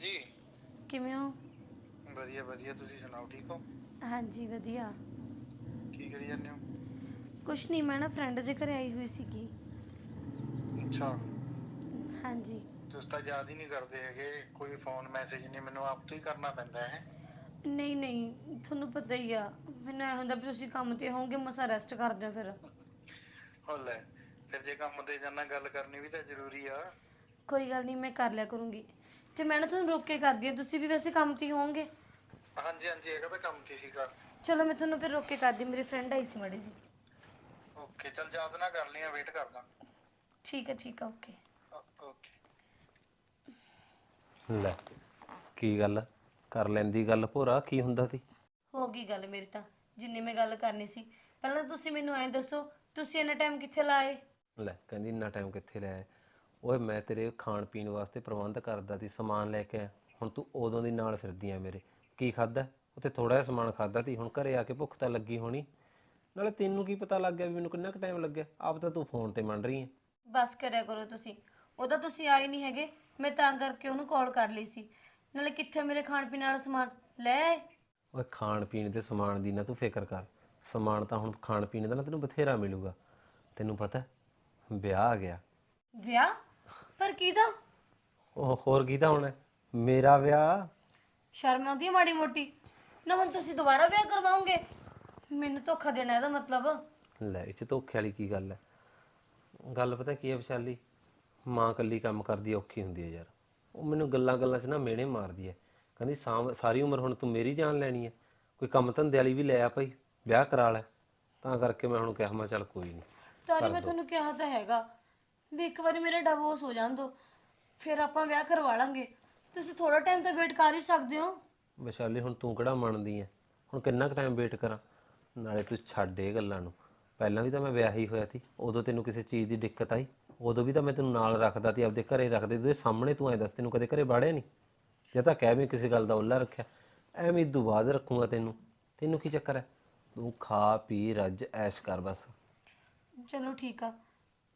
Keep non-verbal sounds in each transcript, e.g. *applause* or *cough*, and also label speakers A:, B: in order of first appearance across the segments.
A: ਹਾਂਜੀ।
B: ਕਿਵੇਂ ਹੋ?
A: ਵਧੀਆ ਵਧੀਆ। ਤੁਸੀਂ ਸੁਣਾਓ ਠੀਕ ਹੋ?
B: ਹਾਂਜੀ ਵਧੀਆ।
A: ਕੀ ਕਰੀ ਜਾਂਦੇ ਹੋ?
B: ਕੁਛ ਨਹੀਂ ਮੈਂ ਨਾ ਫਰੈਂਡ ਦੇ ਘਰੇ ਆਈ ਹੋਈ ਸੀਗੀ।
A: ਅੱਛਾ।
B: ਹਾਂਜੀ।
A: ਤੁਸੀਂ ਤਾਂ ਯਾਦ ਹੀ ਨਹੀਂ ਕਰਦੇ ਹੈਗੇ ਕੋਈ ਫੋਨ ਮੈਸੇਜ ਨਹੀਂ ਮੈਨੂੰ ਆਪ ਤੋਂ ਹੀ ਕਰਨਾ ਪੈਂਦਾ ਹੈ।
B: ਨਹੀਂ ਨਹੀਂ ਤੁਹਾਨੂੰ ਪਤਾ ਹੀ ਆ ਮੈਨੂੰ ਐ ਹੁੰਦਾ ਵੀ ਤੁਸੀਂ ਕੰਮ ਤੇ ਹੋਵੋਗੇ ਮਸਾ ਰੈਸਟ ਕਰਦੇ ਹੋ ਫਿਰ।
A: ਹੋ ਲੈ ਫਿਰ ਜੇ ਕੰਮ ਤੇ ਜਾਣਾ ਗੱਲ ਕਰਨੀ ਵੀ ਤਾਂ ਜ਼ਰੂਰੀ ਆ।
B: ਕੋਈ ਗੱਲ ਨਹੀਂ ਮੈਂ ਕਰ ਲਿਆ ਕਰੂੰਗੀ। ਤੇ ਮੈਂ ਨਾ ਤੁਹਾਨੂੰ ਰੋਕ ਕੇ ਕਰਦੀ ਹਾਂ। ਤੁਸੀਂ ਵੀ ਵੈਸੇ ਕੰਮ ਤੇ ਹੀ ਹੋਵੋਗੇ।
A: ਹਾਂਜੀ ਹਾਂਜੀ ਹੈਗਾ ਤਾਂ ਕੰਮ ਤੇ ਸੀਗਾ।
B: ਚਲੋ ਮੈਂ ਤੁਹਾਨੂੰ ਫਿਰ ਰੋਕ ਕੇ ਕਰਦੀ ਮੇਰੀ ਫਰੈਂਡ ਆਈ ਸੀ ਮੜੀ ਜੀ
A: ਓਕੇ ਚਲ ਯਾਦ ਨਾ ਕਰ ਲਿਆ ਵੇਟ ਕਰਦਾ।
B: ਠੀਕ ਹੈ ਠੀਕ ਹੈ ਓਕੇ
A: ਓਕੇ
C: ਲੈ ਕੀ ਗੱਲ ਕਰ ਲੈਂਦੀ ਗੱਲ ਭੋਰਾ ਕੀ ਹੁੰਦਾ ਸੀ?
B: ਹੋ ਗਈ ਗੱਲ ਮੇਰੀ ਤਾਂ ਜਿੰਨੀ ਮੈਂ ਗੱਲ ਕਰਨੀ ਸੀ। ਪਹਿਲਾਂ ਤੁਸੀਂ ਮੈਨੂੰ ਐਂ ਦੱਸੋ ਤੁਸੀਂ ਇੰਨਾ ਟਾਈਮ ਕਿੱਥੇ ਲਾਏ?
C: ਲੈ ਕਹਿੰਦੀ ਇੰਨਾ ਟਾਈਮ ਕਿੱਥੇ ਲੈ ਓਏ ਮੈਂ ਤੇਰੇ ਖਾਣ ਪੀਣ ਵਾਸਤੇ ਪ੍ਰਬੰਧ ਕਰਦਾ ਸੀ ਸਮਾਨ ਲੈ ਕੇ ਆਇਆ। ਹੁਣ ਤੂੰ ਉਦੋਂ ਦੀ ਨਾਲ ਫਿਰਦੀ ਆ ਮੇਰੇ। ਕੀ ਖਾਦਾ ਉੱਥੇ ਥੋੜਾ ਜਿਹਾ ਸਮਾਨ ਖਾਦਾ ਸੀ ਹੁਣ ਘਰੇ ਆ ਕੇ ਭੁੱਖ ਤਾਂ ਲੱਗੀ ਹੋਣੀ। ਨਾਲੇ ਤੈਨੂੰ ਕੀ ਪਤਾ ਲੱਗ ਗਿਆ ਵੀ ਮੈਨੂੰ ਕਿੰਨਾ ਕੁ ਟਾਈਮ ਲੱਗਿਆ? ਆਪ ਤਾਂ ਤੂੰ ਫੋਨ ਤੇ ਮੰਨ ਰਹੀ ਹੈ
B: ਬਸ ਕਰਿਆ ਕਰੋ ਤੁਸੀਂ। ਉਹਦਾ ਤੁਸੀਂ ਆਏ ਨਹੀਂ ਹੈਗੇ ਮੈਂ ਤਾਂ ਕਰਕੇ ਉਹਨੂੰ ਕਾਲ ਕਰ ਲਈ ਸੀ। ਨਾਲੇ ਕਿੱਥੇ ਮੇਰੇ ਖਾਣ ਪੀਣ ਵਾਲਾ ਸਮਾਨ? ਲੈ ਆਏ।
C: ਓਏ ਖਾਣ ਪੀਣ ਦੇ ਸਮਾਨ ਦੀ ਨਾ ਤੂੰ ਫਿਕਰ ਕਰ। ਸਮਾਨ ਤਾਂ ਹੁਣ ਖਾਣ ਪੀਣ ਦਾ ਨਾ ਤੈਨੂੰ ਬਥੇਰਾ ਮਿਲੂਗਾ। ਤੈਨੂੰ ਪਤਾ ਵਿਆਹ ਆ ਗਿਆ।
B: ਵਿਆਹ? ਪਰ ਕਿਹਦਾ?
C: ਉਹ ਹੋਰ ਕੀ ਤਾਂ ਹੋਣਾ? ਮੇਰਾ ਵਿਆਹ?
B: ਸ਼ਰਮ ਆਉਂਦੀ ਹੈ ਮਾੜੀ ਮੋਟੀ। ਨਾ ਹੁਣ ਤੁਸੀਂ ਦੁਬਾਰਾ ਵਿਆਹ ਕਰਵਾਓਗੇ? ਮੈਨੂੰ ਧੋਖਾ ਦੇਣਾ ਇਹਦਾ ਮਤਲਬ।
C: ਲੈ ਇਹ ਚ ਧੋਖੇ ਵਾਲੀ ਕੀ ਗੱਲ ਹੈ? ਗੱਲ ਪਤਾ ਕੀ ਹੈ ਵਿਸ਼ਾਲੀ? ਮਾਂ ਕੱਲੀ ਕੰਮ ਕਰਦੀ ਔਖੀ ਹੁੰਦੀ ਹੈ ਯਾਰ। ਉਹ ਮੈਨੂੰ ਗੱਲਾਂ ਗੱਲਾਂ 'ਚ ਨਾ ਮੇਣੇ ਮਾਰਦੀ ਹੈ ਕਹਿੰਦੀ ਸਾਰੀ ਉਮਰ ਹੁਣ ਤੂੰ ਮੇਰੀ ਜਾਨ ਲੈਣੀ ਹੈ ਕੋਈ ਕੰਮ ਧੰਦੇ ਵਾਲੀ ਵੀ ਲੈ ਆ ਭਾਈ ਵਿਆਹ ਕਰਾ ਲੈ। ਤਾਂ ਕਰਕੇ ਮੈਂ ਹੁਣ ਕਿਹਾ ਮੈਂ ਚੱਲ ਕੋਈ ਨਹੀਂ
B: ਤਾਰੀ ਮੈਂ ਤੁਹਾਨੂੰ ਕਿਹਾ ਤਾਂ ਹੈਗਾ। ਵੀ ਇੱਕ ਵਾਰੀ ਮੇਰਾ ਡਿਵੋਰਸ ਹੋ ਜਾਣ ਦਿਓ ਫਿਰ ਆਪਾਂ ਵਿਆਹ ਕਰਵਾ ਲਾਂਗੇ। ਤੁਸੀਂ ਥੋੜਾ ਟਾਈਮ ਤਾਂ ਵੇਟ ਕਰ ਹੀ ਸਕਦੇ ਹੋ।
C: ਵਿਸ਼ਾਲੀ ਹੁਣ ਤੂੰ ਕਿਹੜਾ ਮੰਨਦੀ ਹੈ ਹੁਣ ਕਿੰਨਾ ਕੁ ਟਾਈਮ ਵੇਟ ਕਰਾਂ? ਨਾਲੇ ਤੂੰ ਛੱਡ ਇਹ ਗੱਲਾਂ ਨੂੰ। ਪਹਿਲਾਂ ਵੀ ਤਾਂ ਮੈਂ ਵਿਆਹੀ ਹੋਇਆ ਸੀ ਉਦੋਂ ਤੈਨੂੰ ਕਿਸੇ ਚੀਜ਼ ਦੀ ਦਿੱਕਤ ਆਈ? ਉਦੋਂ ਵੀ ਤਾਂ ਮੈਂ ਤੈਨੂੰ ਨਾਲ ਰੱਖਦਾ ਸੀ ਆਪਦੇ ਘਰੇ ਰੱਖਦੇ ਤੇ ਸਾਹਮਣੇ ਤੂੰ ਐ ਦੱਸ ਤੈਨੂੰ ਕਦੇ ਘਰੇ ਬਾੜਿਆ ਨਹੀਂ? ਜੇ ਤਾਂ ਕਹਿ ਵੀ ਕਿਸੇ ਗੱਲ ਦਾ ਉੱਲਾ ਰੱਖਿਆ? ਐਵੇਂ ਇਦੋਂ ਬਾਅਦ ਰੱਖੂਗਾ ਤੈਨੂੰ। ਤੈਨੂੰ ਕੀ ਚੱਕਰ ਹੈ ਤੂੰ ਖਾ ਪੀ ਰੱਜ ਐਸ਼ ਕਰ ਬਸ।
B: ਚਲੋ ਠੀਕ ਆ।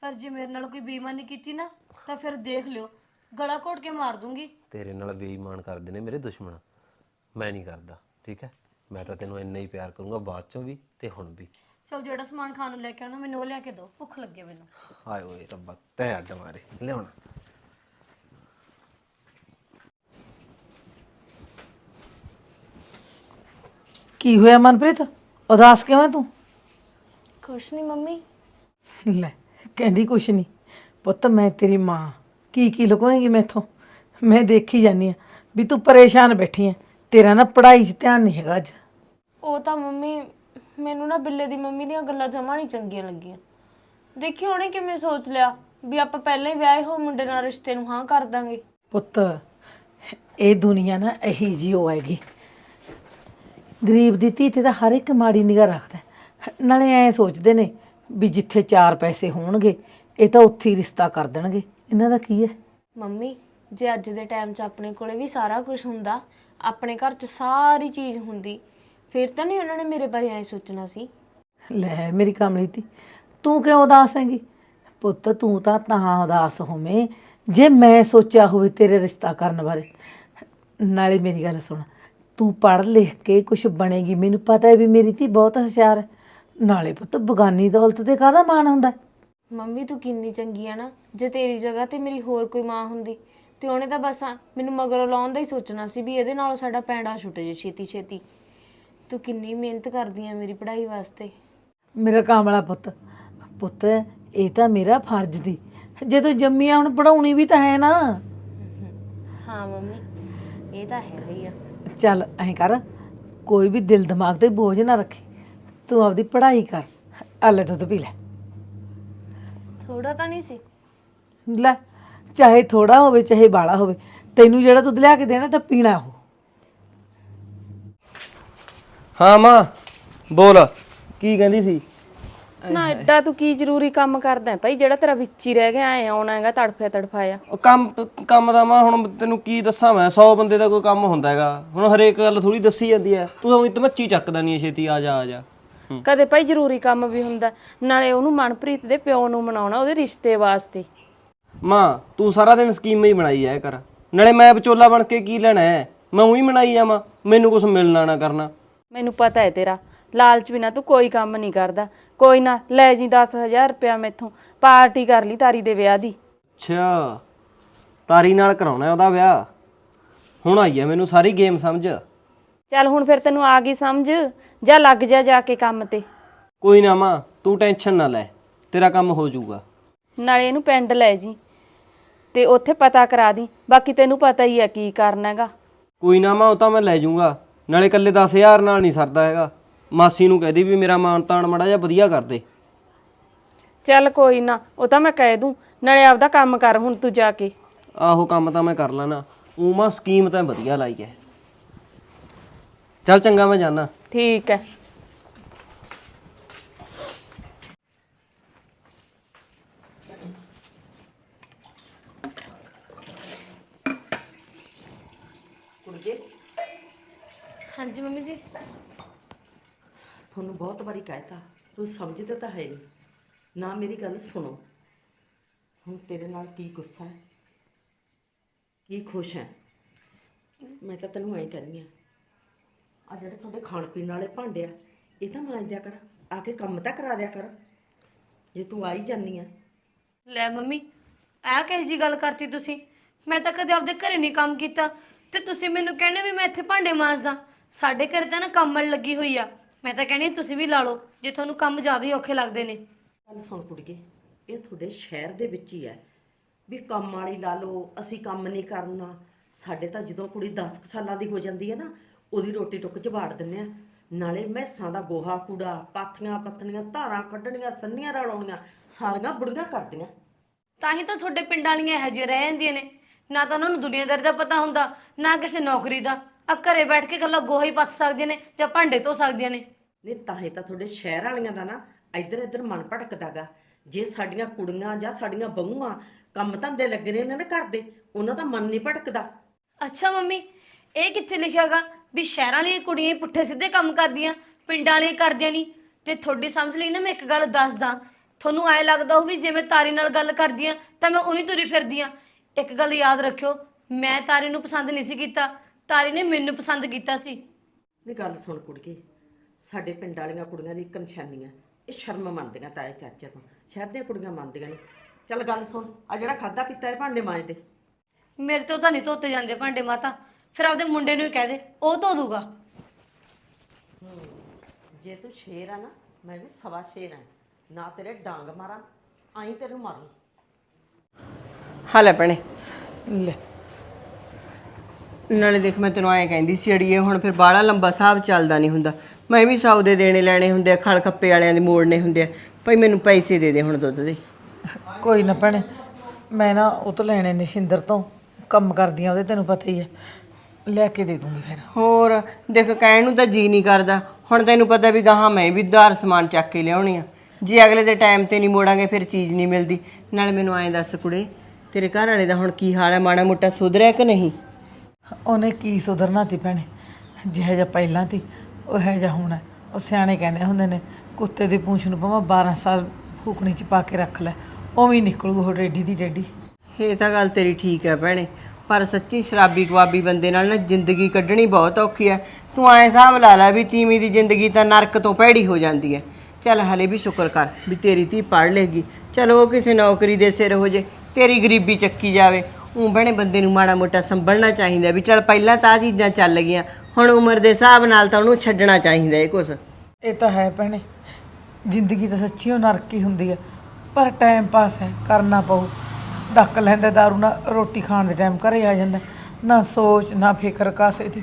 B: ਪਰ ਜੇ ਮੇਰੇ ਨਾਲ ਕੋਈ ਬੇਈਮਾਨੀ ਕੀਤੀ ਨਾ ਤਾਂ ਫਿਰ ਦੇਖ ਲਿਓ ਗਲਾ ਘੋਟ ਕੇ ਮਾਰ ਦੂੰਗੀ।
C: ਤੇਰੇ ਨਾਲ ਬੇਈਮਾਨ ਕਰਦੇ ਨੇ ਮੇਰੇ ਦੁਸ਼ਮਣ। ਮੈਂ ਨਹੀਂ ਕਰਦਾ ਠੀਕ ਹੈ? ਮੈਂ ਤਾਂ ਤੈਨੂੰ ਇੰਨਾ ਹੀ ਪਿਆਰ ਕਰੂੰਗਾ ਬਾਅਦ ਚੋਂ ਵੀ ਤੇ ਹੁਣ ਵੀ।
B: ਚਲ ਜਿਹੜਾ ਸਮਾਨ ਖਾਣ ਨੂੰ ਲੈ ਕੇ ਆਉਣਾ ਮੈਨੂੰ ਉਹ ਲਿਆ ਕੇ ਦਿਓ ਭੁੱਖ ਲੱਗੀ ਮੈਨੂੰ।
C: ਹਾਏ ਓਏ ਰੱਬਾ ਤੈ ਅੱਡ ਮਾਰੇ। ਲਿਆਉਣਾ।
D: ਕੀ ਹੋਇਆ ਮਨਪ੍ਰੀਤ? ਉਦਾਸ ਕਿਉਂ ਹੈ ਤੂੰ?
B: ਖੁਸ਼ ਨਹੀਂ ਮੰਮੀ।
D: ਲੈ। ਕਹਿੰਦੀ ਕੁਛ ਨਹੀਂ ਪੁੱਤ ਮੈਂ ਤੇਰੀ ਮਾਂ। ਕੀ ਕੀ ਲੁਕੋਏਂਗੀ ਮੈਥੋਂ? ਮੈਂ ਦੇਖੀ ਜਾਨੀ ਆ ਵੀ ਤੂੰ ਪਰੇਸ਼ਾਨ ਬੈਠੀ ਐ ਤੇਰਾ ਨਾ ਪੜ੍ਹਾਈ 'ਚ ਧਿਆਨ ਨਹੀਂ ਹੈਗਾ ਅੱਜ।
E: ਉਹ ਤਾਂ ਮੰਮੀ ਮੈਨੂੰ ਨਾ ਬਿੱਲੇ ਦੀ ਮੰਮੀ ਦੀਆਂ ਗੱਲਾਂ ਜਮਾ ਨਹੀਂ ਚੰਗੀਆਂ ਲੱਗੀਆਂ। ਦੇਖੀ ਉਹਨੇ ਕਿਵੇਂ ਸੋਚ ਲਿਆ ਵੀ ਆਪਾਂ ਪਹਿਲਾਂ ਹੀ ਵਿਆਹੇ ਹੋ ਮੁੰਡੇ ਨਾਲ ਰਿਸ਼ਤੇ ਨੂੰ ਹਾਂ ਕਰ ਦਾਂਗੇ।
D: ਪੁੱਤ ਇਹ ਦੁਨੀਆ ਨਾ ਇਹੀ ਜੀ ਹੋ ਆਏਗੀ ਗਰੀਬ ਦੀ ਧੀ ਤੇ ਤਾਂ ਹਰ ਇੱਕ ਮਾੜੀ ਨਿਗਾਹ ਰੱਖਦਾ ਹੈ। ਨਾਲੇ ਐ ਸੋਚਦੇ ਨੇ ਵੀ ਜਿੱਥੇ ਚਾਰ ਪੈਸੇ ਹੋਣਗੇ ਇਹ ਤਾਂ ਉੱਥੇ ਹੀ ਰਿਸ਼ਤਾ ਕਰ ਦੇਣਗੇ। ਇਹਨਾਂ ਦਾ ਕੀ ਹੈ?
E: ਮੰਮੀ ਜੇ ਅੱਜ ਦੇ ਟਾਈਮ 'ਚ ਆਪਣੇ ਕੋਲੇ ਵੀ ਸਾਰਾ ਕੁਝ ਹੁੰਦਾ ਆਪਣੇ ਘਰ 'ਚ ਸਾਰੀ ਚੀਜ਼ ਹੁੰਦੀ ਫਿਰ ਤਾਂ ਨਹੀਂ ਉਹਨਾਂ ਨੇ ਮੇਰੇ ਬਾਰੇ ਐ ਸੋਚਣਾ ਸੀ?
D: ਲੈ ਮੇਰੀ ਕਮਲੀ ਤੀ ਤੂੰ ਕਿਉਂ ਉਦਾਸ ਹੈਗੀ? ਪੁੱਤ ਤੂੰ ਤਾਂ ਤਾਂ ਉਦਾਸ ਹੋਵੇਂ ਜੇ ਮੈਂ ਸੋਚਿਆ ਹੋਵੇ ਤੇਰੇ ਰਿਸ਼ਤਾ ਕਰਨ ਬਾਰੇ। ਨਾਲੇ ਮੇਰੀ ਗੱਲ ਸੁਣ ਤੂੰ ਪੜ੍ਹ ਲਿਖ ਕੇ ਕੁਝ ਬਣੇਗੀ ਮੈਨੂੰ ਪਤਾ ਹੈ ਵੀ ਮੇਰੀ ਧੀ ਬਹੁਤ ਹੁਸ਼ਿਆਰ ਹੈ। ਨਾਲੇ ਪੁੱਤ ਬਗਾਨੀ ਦੌਲਤ ਤੇ ਕਾਹਦਾ ਮਾਣ ਹੁੰਦਾ? ਹੈ?
E: ਮੰਮੀ ਤੂੰ ਕਿੰਨੀ ਚੰਗੀ ਆ ਨਾ ਜੇ ਤੇਰੀ ਜਗ੍ਹਾ ਤੇ ਮੇਰੀ ਹੋਰ ਕੋਈ ਮਾਂ ਹੁੰਦੀ ਤੇ ਉਹਨੇ ਤਾਂ ਬਸ ਆ- ਮੈਨੂੰ ਮਗਰੋਂ ਲਾਉਣ ਦਾ ਹੀ ਸੋਚਣਾ ਸੀ ਵੀ ਇਹਦੇ ਨਾਲੋਂ ਸਾਡਾ ਪੈਂਡਾ ਛੁੱਟ ਜੇ ਛੇਤੀ ਛੇਤੀ। ਤੂੰ ਕਿੰਨੀ ਮਿਹਨਤ ਕਰਦੀ ਆ ਮੇਰੀ ਪੜ੍ਹਾਈ ਵਾਸਤੇ।
D: ਮੇਰਾ ਕਾਮਲਾ ਪੁੱਤ ਪੁੱਤ ਇਹ ਤਾਂ ਮੇਰਾ ਫਰਜ਼ ਦੀ ਜੇ ਤੂੰ ਜੰਮੀ ਆ ਹੁਣ ਪੜਾਉਣੀ ਵੀ ਤਾਂ ਹੈ ਨਾ।
E: ਹਾਂ ਮੰਮੀ ਇਹ ਤਾਂ ਹੈ ਹੀ ਆ।
D: ਚੱਲ ਐਂ ਕਰ ਕੋਈ ਵੀ ਦਿਲ ਦਿਮਾਗ ਤੇ ਬੋਝ ਨਾ ਰੱਖੀ। ਤੂੰ ਆਪਦੀ ਪੜ੍ਹਾਈ ਕਰ ਆ ਲੈ ਦੁੱਧ ਪੀ ਲੈ।
E: ਥੋੜਾ ਤਾਂ ਨਹੀਂ ਸੀ।
D: ਲੈ ਚਾਹੇ ਥੋੜਾ ਹੋਵੇ ਚਾਹੇ ਬਾਲਾ ਹੋਵੇ ਤੈਨੂੰ ਜਿਹੜਾ ਦੁੱਧ ਲਿਆ ਕੇ ਦੇਣਾ ਤਾਂ ਪੀਣਾ ਉਹ।
F: ਹਾਂ ਮਾਂ ਬੋਲ ਕੀ ਕਹਿੰਦੀ ਸੀ?
G: ਨਾ ਐਡਾ ਤੂੰ ਕੀ ਜ਼ਰੂਰੀ ਕੰਮ ਕਰਦਾ ਹੈ ਭਾਈ ਜਿਹੜਾ ਤੇਰਾ ਵਿੱਚ ਹੀ ਰਹਿ ਗਿਆ ਐ ਆਉਣਾ ਹੈਗਾ ਤੜਫਿਆ ਤੜਫਾਇਆ।
F: ਉਹ ਕੰਮ ਕੰਮ ਦਾ ਮਾਂ ਹੁਣ ਤੈਨੂੰ ਕੀ ਦੱਸਾਂ ਮੈਂ 100 ਬੰਦੇ ਦਾ ਕੋਈ ਕੰਮ ਹੁੰਦਾ ਹੈਗਾ। ਹੁਣ ਹਰੇਕ ਗੱਲ ਥੋੜੀ ਦੱਸੀ ਜਾਂਦੀ ਹੈ। ਤੂੰ ਤਾਂ ਮੱਚੀ ਚੱਕਦਾ ਨਹੀਂ ਛੇਤੀ ਆ ਜਾ ਆ ਜਾ।
G: ਕਦੇ ਭਾਈ ਜ਼ਰੂਰੀ ਕੰਮ ਵੀ ਹੁੰਦਾ ਨਾਲੇ ਉਹਨੂੰ ਮਨਪ੍ਰੀਤ ਦੇ ਪਿਓ ਨੂੰ ਮਨਾਉਣਾ ਉਹਦੇ ਰਿਸ਼ਤੇ ਵਾਸਤੇ।
F: ਮਾਂ ਤੂੰ ਸਾਰਾ ਦਿਨ ਸਕੀਮਾਂ ਹੀ ਬਣਾਈ ਐ ਕਰ। ਨਾਲੇ ਮੈਂ ਵਿਚੋਲਾ ਬਣ ਕੇ ਕੀ ਲੈਣਾ ਹੈ? ਮੈਂ ਉਹੀ ਮਨਾਈ ਜਾਵਾਂ ਮੈਨੂੰ ਕੁਝ ਮਿਲਣਾ ਨਾ ਕਰਨਾ।
G: ਮੈਨੂੰ ਪਤਾ ਹੈ ਤੇਰਾ ਲਾਲਚ ਬਿਨਾ ਤੂੰ ਕੋਈ ਕੰਮ ਨਹੀਂ ਕਰਦਾ। ਕੋਈ ਨਾ ਲੈ ਜੀ 10000 ਰੁਪਇਆ ਮੈਥੋਂ ਪਾਰਟੀ ਕਰ ਲਈ ਤਾਰੀ ਦੇ ਵਿਆਹ ਦੀ।
F: ਅੱਛਾ ਤਾਰੀ ਨਾਲ ਕਰਾਉਣਾ ਉਹਦਾ ਵਿਆਹ। ਹੁਣ ਆਈ ਹੈ ਮੈਨੂੰ ਸਾਰੀ ਗੇਮ ਸਮਝ।
G: ਚੱਲ ਹੁਣ ਫਿਰ ਤੈਨੂੰ ਆ ਗਈ ਸਮਝ ਜਾ ਲੱਗ ਜਾ ਜਾ ਕੇ ਕੰਮ ਤੇ।
F: ਕੋਈ ਨਾ ਮਾਂ ਤੂੰ ਟੈਨਸ਼ਨ ਨਾ ਲੈ ਤੇਰਾ ਕੰਮ ਹੋ ਜਾਊਗਾ।
G: ਨਾਲੇ ਇਹਨੂੰ ਪਿੰਡ ਲੈ ਜੀ ਤੇ ਉੱਥੇ ਪਤਾ ਕਰਾ ਦੀ ਬਾਕੀ ਤੈਨੂੰ ਪਤਾ ਹੀ ਆ ਕੀ ਕਰਨਾ ਹੈਗਾ।
F: ਕੋਈ ਨਾ ਮਾਂ ਉਹ ਤਾਂ ਮੈਂ ਲੈ ਜਾਊਂਗਾ ਨਾਲੇ ਕੱਲੇ 10000 ਨਾਲ ਨਹੀਂ ਸਰਦਾ ਹੈਗਾ। ਮਾਸੀ ਨੂੰ ਕਹਦੀ ਵੀ ਮੇਰਾ ਮਾਨ ਤਾਨ ਮੜਾ ਜਿਹਾ ਵਧੀਆ ਕਰ ਦੇ।
G: ਚੱਲ ਕੋਈ ਨਾ ਉਹ ਤਾਂ ਮੈਂ ਕਹਿ ਦੂੰ ਨਾਲੇ ਆਪਦਾ ਕੰਮ ਕਰ ਹੁਣ ਤੂੰ ਜਾ ਕੇ।
F: ਆਹੋ ਕੰਮ ਤਾਂ ਮੈਂ ਕਰ ਲੈਣਾ ਉਹ ਮਾਂ ਸਕੀਮ ਤਾਂ ਵਧੀਆ ਲਾਈ ਹੈ ਚੱਲ ਚੰਗਾ ਮੈਂ ਜਾਣਾ
G: ਠੀਕ ਹੈ
B: ਹਾਂਜੀ ਮੰਮੀ ਜੀ।
H: ਤੁਹਾਨੂੰ ਬਹੁਤ ਵਾਰੀ ਕਹਿਤਾ ਤੂੰ ਸਮਝਦੇ ਤਾਂ ਹੈ ਨਹੀਂ ਨਾ ਮੇਰੀ ਗੱਲ ਸੁਣੋ। ਹੁਣ ਤੇਰੇ ਨਾਲ ਕੀ ਗੁੱਸਾ ਹੈ? ਕੀ ਖੁਸ਼ ਹੈ? ਮੈਂ ਤਾਂ ਤੈਨੂੰ ਐਂ ਕਹਿੰਦੀ ਆ ਆ ਜਿਹੜੇ ਤੁਹਾਡੇ ਖਾਣ ਪੀਣ ਵਾਲੇ ਭਾਂਡੇ ਆ ਇਹ ਤਾਂ ਮਾਂਜ ਦਿਆ ਕਰ ਆ ਕੇ ਕੰਮ ਤਾਂ ਕਰਾ ਦਿਆ ਕਰ। ਜੇ ਤੂੰ ਆਈ ਜਾਨੀ ਆ।
B: ਲੈ ਮੰਮੀ ਆਹ ਕਿਹੋ ਜੀ ਗੱਲ ਕਰਤੀ ਤੁਸੀਂ? ਮੈਂ ਤਾਂ ਕਦੇ ਆਪਦੇ ਘਰੇ ਨਹੀਂ ਕੰਮ ਕੀਤਾ। ਤੇ ਤੁਸੀਂ ਮੈਨੂੰ ਕਹਿੰਦੇ ਵੀ ਮੈਂ ਇੱਥੇ ਭਾਂਡੇ ਮਾਂਜਦਾ। ਸਾਡੇ ਘਰੇ ਤਾਂ ਨਾ ਕੰਮਣ ਲੱਗੀ ਹੋਈ ਆ। ਮੈਂ ਤਾਂ ਕਹਿੰਦੀ ਤੁਸੀਂ ਵੀ ਲਾ ਲਓ ਜੇ ਤੁਹਾਨੂੰ ਕੰਮ ਜ਼ਿਆਦਾ ਹੀ ਔਖੇ ਲੱਗਦੇ ਨੇ।
H: ਗੱਲ ਸੁਣ ਕੁੜੀਏ ਇਹ ਤੁਹਾਡੇ ਸ਼ਹਿਰ ਦੇ ਵਿੱਚ ਹੀ ਹੈ ਵੀ ਕੰਮ ਵਾਲੀ ਲਾ ਲਓ ਅਸੀਂ ਕੰਮ ਨਹੀਂ ਕਰਨਾ। ਸਾਡੇ ਤਾਂ ਜਦੋਂ ਕੁੜੀ 10 ਕੁ ਸਾਲਾਂ ਦੀ ਹੋ ਜਾਂਦੀ ਹੈ ਨਾ ਉਹਦੀ ਰੋਟੀ ਟੁੱਕ ਚ ਬਾੜ ਦਿੰਨੇ ਆ। ਨਾਲੇ ਮੈਸਾਂ ਦਾ ਗੋਹਾ ਕੂੜਾ ਪਾਥੀਆਂ ਪੱਥਣੀਆਂ ਧਾਰਾਂ ਕੱਢਣੀਆਂ ਸੰਨੀਆਂ ਰਲਾਉਣੀਆਂ ਸਾਰੀਆਂ ਬੁੜੀਆਂ ਕਰਦੀਆਂ।
B: ਤਾਂ ਹੀ ਤਾਂ ਤੁਹਾਡੇ ਪਿੰਡ ਵਾਲੀਆਂ ਇਹੋ ਜਿਹੀਆਂ ਰਹਿ ਜਾਂਦੀਆਂ ਨੇ। ਨਾ ਤਾਂ ਉਹਨਾਂ ਨੂੰ ਦੁਨੀਆਦਾਰੀ ਦਾ ਪਤਾ ਹੁੰਦਾ ਨਾ ਕਿਸੇ ਨੌਕਰੀ ਦਾ। ਆ ਘਰੇ ਬੈਠ ਕੇ ਗੱਲਾਂ ਗੋਹਾ ਹੀ ਪੱਥ ਸਕਦੀਆਂ ਨੇ ਜਾਂ ਭਾਂਡੇ ਧੋ ਸਕਦੀਆਂ ਨੇ।
H: ਨਹੀਂ ਤਾਂ ਹੀ ਤਾਂ ਤੁਹਾਡੇ ਸ਼ਹਿਰ ਵਾਲੀਆਂ ਦਾ ਨਾ ਇੱਧਰ ਇੱਧਰ ਮਨ ਭਟਕਦਾਗਾ ਜੇ ਸਾਡੀਆਂ ਕੁੜੀਆਂ ਜਾਂ ਸਾਡੀਆਂ ਬਹੂਆਂ ਕੰਮ ਧੰਦੇ ਲੱਗੇ ਰਹਿੰਦੇ ਨੇ ਘਰ ਦੇ ਉਹਨਾਂ ਦਾ ਮਨ ਨਹੀਂ ਭਟਕਦਾ।
B: ਅੱਛਾ ਮੰਮੀ ਇਹ ਕਿੱਥੇ ਲਿਖਿਆਗਾ ਵੀ ਸ਼ਹਿਰਾਂ ਵਾਲੀਆਂ ਕੁੜੀਆਂ ਹੀ ਪੁੱਠੇ ਸਿੱਧੇ ਕੰਮ ਕਰਦੀਆਂ ਪਿੰਡਾਂ ਵਾਲੀਆਂ ਕਰਦੀਆਂ ਨਹੀਂ। ਤੇ ਤੁਹਾਡੀ ਸਮਝ ਲਈ ਨਾ ਮੈਂ ਇੱਕ ਗੱਲ ਦੱਸਦਾ। ਤੁਹਾਨੂੰ ਐ ਲੱਗਦਾ ਹੋ ਵੀ ਜੇ ਮੈਂ ਤਾਰੀ ਨਾਲ ਗੱਲ ਕਰਦੀ ਆ ਤਾਂ ਮੈਂ ਉਹੀ ਤੁਰੀ ਫਿਰਦੀ ਆ ਇੱਕ ਗੱਲ ਯਾਦ ਰੱਖਿਓ ਮੈਂ ਤਾਰੀ ਨੂੰ ਪਸੰਦ ਨਹੀਂ ਸੀ ਕੀਤਾ। ਤਾਰੀ ਨੇ ਮੈਨੂੰ ਪਸੰਦ ਕੀਤਾ ਸੀ।
H: ਨਹੀਂ ਗੱਲ ਸੁਣ ਕੁੜੀਏ ਸਾਡੇ ਪਿੰਡ ਵਾਲੀਆਂ ਕੁੜੀਆਂ ਦੀ ਇੱਕ ਨਿਸ਼ਾਨੀ ਆ ਇਹ ਸ਼ਰਮ ਮੰਨਦੀਆਂ ਤਾਏ ਚਾਚੇ ਤੋਂ। ਸ਼ਹਿਰ ਦੀਆਂ ਕੁੜੀਆਂ ਮੰਨਦੀਆਂ ਨੇ ਚੱਲ ਗੱਲ ਸੁਣ ਆ ਜਿਹੜਾ ਖਾਦਾ ਪੀਤਾ ਇਹ ਭਾਂਡੇ ਮਾਂਜਦੇ।
B: ਮੇਰੇ ਤੋਂ ਤਾਂ ਨਹੀਂ ਧੋਤੇ ਜਾਂਦੇ ਭਾਂਡੇ ਮਾਤਾ। ਫਿਰ ਆਪਦੇ ਮੁੰਡੇ ਨੂੰ ਹੀ ਕਹਿ ਦੇ ਉਹ ਧੋ ਦੂਗਾ।
H: ਜੇ ਤੂੰ ਸ਼ੇਰ ਆ ਨਾ ਮੈਂ ਵੀ ਸਵਾ ਸ਼ੇਰ ਆ। ਨਾ ਤੇਰੇ ਡਾਂਗ ਮਾਰਾਂ ਆਈ ਤੈਨੂੰ ਮਾਰੂ।
I: ਹਾਲੇ ਭੈਣੇ।
H: ਲੈ।
I: ਨਾਲੇ ਦੇਖ ਮੈਂ ਤੈਨੂੰ ਐਂ ਕਹਿੰਦੀ ਸੀ ਅੜੀਏ ਹੁਣ ਫਿਰ ਬਾਹਲਾ ਲੰਬਾ ਹਿਸਾਬ ਚੱਲਦਾ ਨਹੀਂ ਹੁੰਦਾ। ਮੈਂ ਵੀ ਸੌ ਦੇ ਦੇਣੇ ਲੈਣੇ ਹੁੰਦੇ ਆ ਖਲ ਖੱਪੇ ਵਾਲਿਆਂ ਦੇ ਮੋੜਨੇ ਹੁੰਦੇ ਆ। ਭਾਈ ਮੈਨੂੰ ਪੈਸੇ ਦੇ ਦੇ ਹੁਣ ਦੁੱਧ ਦੇ।
H: ਕੋਈ ਨਾ ਭੈਣੇ ਮੈਂ ਨਾ ਉਹ ਤੋਂ ਲੈਣੇ ਨੇ ਸ਼ਿੰਦਰ ਤੋਂ। ਕੰਮ ਕਰਦੀਆਂ ਉਹਦੇ ਤੈਨੂੰ ਪਤਾ ਹੀ ਹੈ ਲੈ ਕੇ ਦੇ ਦੂੰਗੀ ਫਿਰ।
I: ਹੋਰ ਦੇਖ ਕਹਿਣ ਨੂੰ ਤਾਂ ਜੀ ਨਹੀਂ ਕਰਦਾ। ਹੁਣ ਤੈਨੂੰ ਪਤਾ ਵੀ ਗਾਹਾਂ ਮੈਂ ਵੀ ਉਧਾਰ ਸਮਾਨ ਚੱਕ ਕੇ ਲਿਆਉਣੀ ਆ। ਜੇ ਅਗਲੇ ਦੇ ਟਾਈਮ ਤੇ ਨਹੀਂ ਮੋੜਾਂਗੇ ਫਿਰ ਚੀਜ਼ ਨਹੀਂ ਮਿਲਦੀ। ਨਾਲੇ ਮੈਨੂੰ ਐਂ ਦੱਸ ਕੁੜੇ ਤੇਰੇ ਘਰ ਵਾਲੇ ਦਾ ਹੁਣ ਕੀ ਹਾਲ ਹੈ ਮਾੜਾ ਮੋਟਾ ਸੁਧਰਿਆ ਕਿ ਨਹੀਂ?
H: ਉਹਨੇ ਕੀ ਸੁਧਰਨਾ ਤੀ ਭੈਣੇ? ਜਿਹੋ ਜਿਹਾ ਪਹਿਲਾਂ ਤੀ ਉਹ ਹੈ ਜਿਹਾ ਹੁਣ ਹੈ। ਉਹ ਸਿਆਣੇ ਕਹਿੰਦੇ ਹੁੰਦੇ ਨੇ ਕੁੱਤੇ ਦੀ ਪੂੰਛ ਨੂੰ ਭਾਵੇਂ 12 ਸਾਲ ਫੂਕਣੀ ਚ ਪਾ ਕੇ ਰੱਖ ਲੈ ਉਵੇਂ ਹੀ ਨਿਕਲੂ ਉਹ ਡੇਡੀ ਦੀ ਡੇਡੀ।
I: ਇਹ ਤਾਂ ਗੱਲ ਤੇਰੀ ਠੀਕ ਹੈ ਭੈਣੇ। ਪਰ ਸੱਚੀ ਸ਼ਰਾਬੀ ਕਵਾਬੀ ਬੰਦੇ ਨਾਲ ਨਾ ਜ਼ਿੰਦਗੀ ਕੱਢਣੀ ਬਹੁਤ ਔਖੀ ਹੈ। ਤੂੰ ਐਂ ਹਿਸਾਬ ਲਾ ਲੈ ਵੀ ਤੀਵੀਂ ਦੀ ਜ਼ਿੰਦਗੀ ਤਾਂ ਨਰਕ ਤੋਂ ਭੈੜੀ ਹੋ ਜਾਂਦੀ ਹੈ। ਚੱਲ ਹਲੇ ਵੀ ਸ਼ੁਕਰ ਕਰ ਵੀ ਤੇਰੀ ਧੀ ਪੜ੍ਹ ਲੇਗੀ। ਚਲੋ ਉਹ ਕਿਸੇ ਨੌਕਰੀ ਦੇ ਸਿਰ ਹੋ ਜੇ, ਤੇਰੀ ਗਰੀਬੀ ਚੱਕੀ ਜਾਵੇ। ਉਹ ਭੈਣੇ ਬੰਦੇ ਨੂੰ ਮਾੜਾ ਮੋਟਾ ਸੰਭਲਣਾ ਚਾਹੀਦਾ ਵੀ ਚੱਲ ਪਹਿਲਾਂ ਤਾਂ ਆਹ ਚੀਜ਼ਾਂ ਚੱਲ ਗਈਆਂ, ਹੁਣ ਉਮਰ ਦੇ ਹਿਸਾਬ ਨਾਲ ਤਾਂ ਉਹਨੂੰ ਛੱਡਣਾ ਚਾਹੀਦਾ ਇਹ ਕੁਛ।
H: ਇਹ ਤਾਂ ਹੈ ਭੈਣੇ, ਜ਼ਿੰਦਗੀ ਤਾਂ ਸੱਚੀ ਉਹ ਨਰਕ ਹੀ ਹੁੰਦੀ ਹੈ, ਪਰ ਟਾਈਮ ਪਾਸ ਹੈ, ਕਰਨਾ ਪਊ। ਡੱਕ ਲੈਂਦੇ ਦਾਰੂ ਨਾਲ ਰੋਟੀ ਖਾਣ ਦੇ ਟਾਈਮ ਘਰੇ ਆ ਜਾਂਦਾ। ਨਾ ਸੋਚ ਨਾ ਫਿਕਰ ਕਾਸੇ ਦੀ।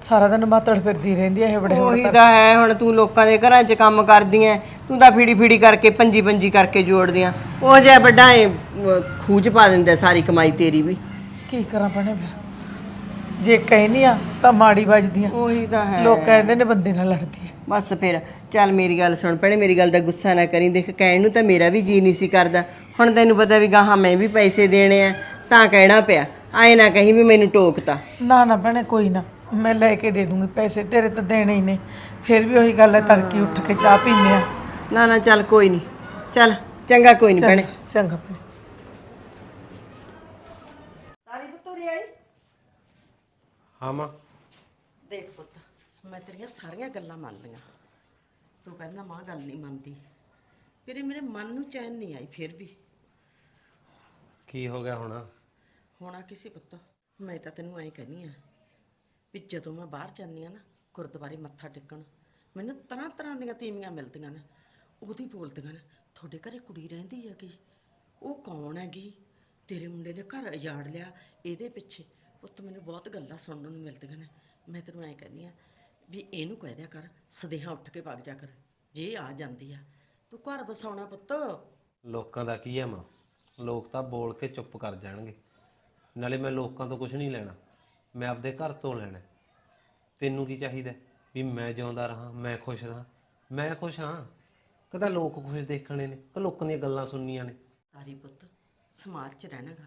H: ਸਾਰਾ ਦਿਨ ਮਾਤੜ ਫਿਰਦੀ ਰਹਿੰਦੀ ਹੈ ਇਹ ਬੜੇ
I: ਉਹੀ ਤਾਂ ਹੈ ਹੁਣ ਤੂੰ ਲੋਕਾਂ ਦੇ ਘਰਾਂ 'ਚ ਕੰਮ ਕਰਦੀ ਐ ਤੂੰ ਤਾਂ ਫੀੜੀ ਫੀੜੀ ਕਰਕੇ ਪੰਜੀ ਪੰਜੀ ਕਰਕੇ ਜੋੜਦੀ ਆ। ਉਹ ਜਿਹਾ ਵੱਡਾ ਏ ਖੂਜ ਪਾ ਦਿੰਦਾ ਸਾਰੀ ਕਮਾਈ ਤੇਰੀ ਵੀ।
H: ਕੀ ਕਰਾਂ ਭੈਣੇ ਫਿਰ? ਜੇ ਕਹਿਨੀ ਆ ਤਾਂ ਮਾੜੀ ਵੱਜਦੀ ਆ।
I: ਉਹੀ ਤਾਂ ਹੈ।
H: ਲੋਕ ਕਹਿੰਦੇ ਨੇ ਬੰਦੇ ਨਾਲ ਲੜਦੀ ਹੈ
I: ਬਸ ਫਿਰ ਚੱਲ ਮੇਰੀ ਗੱਲ ਸੁਣ ਭੈਣੇ ਮੇਰੀ ਗੱਲ ਦਾ ਗੁੱਸਾ ਨਾ ਕਰੀ ਦੇਖ ਕਹਿਣ ਨੂੰ ਤਾਂ ਮੇਰਾ ਵੀ ਜੀ ਨਹੀਂ ਸੀ ਕਰਦਾ। ਹੁਣ ਤੈਨੂੰ ਪਤਾ ਵੀ ਗਾਹਾਂ ਮੈਂ ਵੀ ਪੈਸੇ ਦੇਣੇ ਆ ਤਾਂ ਕਹਿਣਾ ਪਿਆ। ਆਏ ਨਾ ਕਹੀਂ ਵੀ ਮੈਨੂੰ ਟੋਕਤਾ।
H: ਨਾ ਨਾ ਭੈਣੇ ਕੋਈ ਨਾ ਮੈਂ ਲੈ ਕੇ ਦੇ ਦੂੰਗੀ ਪੈਸੇ ਤੇਰੇ ਤਾਂ ਦੇਣੇ ਹੀ ਨੇ। ਫਿਰ ਵੀ ਉਹੀ ਗੱਲ ਹੈ ਤੜਕੀ ਉੱਠ ਕੇ ਚਾਹ ਪੀਨੇ ਆ।
I: ਨਾ ਨਾ ਚੱਲ ਕੋਈ ਨਹੀਂ ਚੱਲ ਚੰਗਾ ਕੋਈ ਨਹੀਂ ਭੈਣੇ।
H: ਚੰਗਾ ਭੈਣੇ।
I: ਸਾਰੀ ਪੁੱਤਰੀ
H: ਆਈ
C: ਹਾਂ ਮਾਂ।
H: ਮੈਂ ਤੇਰੀਆਂ ਸਾਰੀਆਂ ਗੱਲਾਂ ਮੰਨ ਲਈਆਂ। ਤੂੰ ਕਹਿੰਦਾ ਮਾਂ ਗੱਲ ਨਹੀਂ ਮੰਨਦੀ। ਫਿਰ ਇਹ ਮੇਰੇ ਮਨ ਨੂੰ ਚੈਨ ਨਹੀਂ ਆਈ ਫਿਰ ਵੀ।
C: ਕੀ ਹੋ ਗਿਆ ਹੁਣ?
H: ਹੋਣਾ ਕਿਸੇ ਪੁੱਤ? ਮੈਂ ਤਾਂ ਤੈਨੂੰ ਐਂ ਕਹਿੰਦੀ ਆ ਵੀ ਜਦੋਂ ਮੈਂ ਬਾਹਰ ਜਾਂਦੀ ਆ ਨਾ ਗੁਰਦੁਆਰੇ ਮੱਥਾ ਟੇਕਣ ਮੈਨੂੰ ਤਰ੍ਹਾਂ ਤਰ੍ਹਾਂ ਦੀਆਂ ਤੀਵੀਆਂ ਮਿਲਦੀਆਂ ਨੇ ਉਹਦੀ ਬੋਲਦੀਆਂ ਨੇ ਤੁਹਾਡੇ ਘਰੇ ਕੁੜੀ ਰਹਿੰਦੀ ਹੈਗੀ ਉਹ ਕੌਣ ਹੈਗੀ? ਤੇਰੇ ਮੁੰਡੇ ਨੇ ਘਰ ਉਜਾੜ ਲਿਆ ਇਹਦੇ ਪਿੱਛੇ। ਪੁੱਤ ਮੈਨੂੰ ਬਹੁਤ ਗੱਲਾਂ ਸੁਣਨ ਨੂੰ ਮਿਲਦੀਆਂ ਨੇ। ਮੈਂ ਤੈਨੂੰ ਐਂ ਕਹਿੰਦੀ ਆ ਵੀ ਇਹਨੂੰ ਕਹਿ ਦਿਆ ਕਰ ਸਦੇਹਾ ਉੱਠ ਕੇ ਵਗ ਜਾ ਕਰ ਜੇ ਇਹ ਆ ਜਾਂਦੀ ਆ। ਤੂੰ ਘਰ ਬਸਾਉਣਾ ਪੁੱਤ।
C: ਲੋਕਾਂ ਦਾ ਕੀ ਹੈ ਮਾਂ? ਲੋਕ ਤਾਂ ਬੋਲ ਕੇ ਚੁੱਪ ਕਰ ਜਾਣਗੇ। ਨਾਲੇ ਮੈਂ ਲੋਕਾਂ ਤੋਂ ਕੁਝ ਨਹੀਂ ਲੈਣਾ। ਮੈਂ ਆਪਦੇ ਘਰ ਤੋਂ ਲੈਣਾ। ਤੈਨੂੰ ਕੀ ਚਾਹੀਦਾ? ਵੀ ਮੈਂ ਜਿਉਂਦਾ ਰਹਾ ਮੈਂ ਖੁਸ਼ ਰਹਾ। ਮੈਂ ਖੁਸ਼ ਹਾਂ। ਕਦਾ ਲੋਕ ਖੁਸ਼ ਦੇਖਣੇ ਨੇ ਕਿ ਲੋਕਾਂ ਦੀਆਂ ਗੱਲਾਂ ਸੁਣਨੀਆਂ ਨੇ।
H: ਤਾਰੀ ਪੁੱਤ ਸਮਾਜ 'ਚ ਰਹਿਣਾਗਾ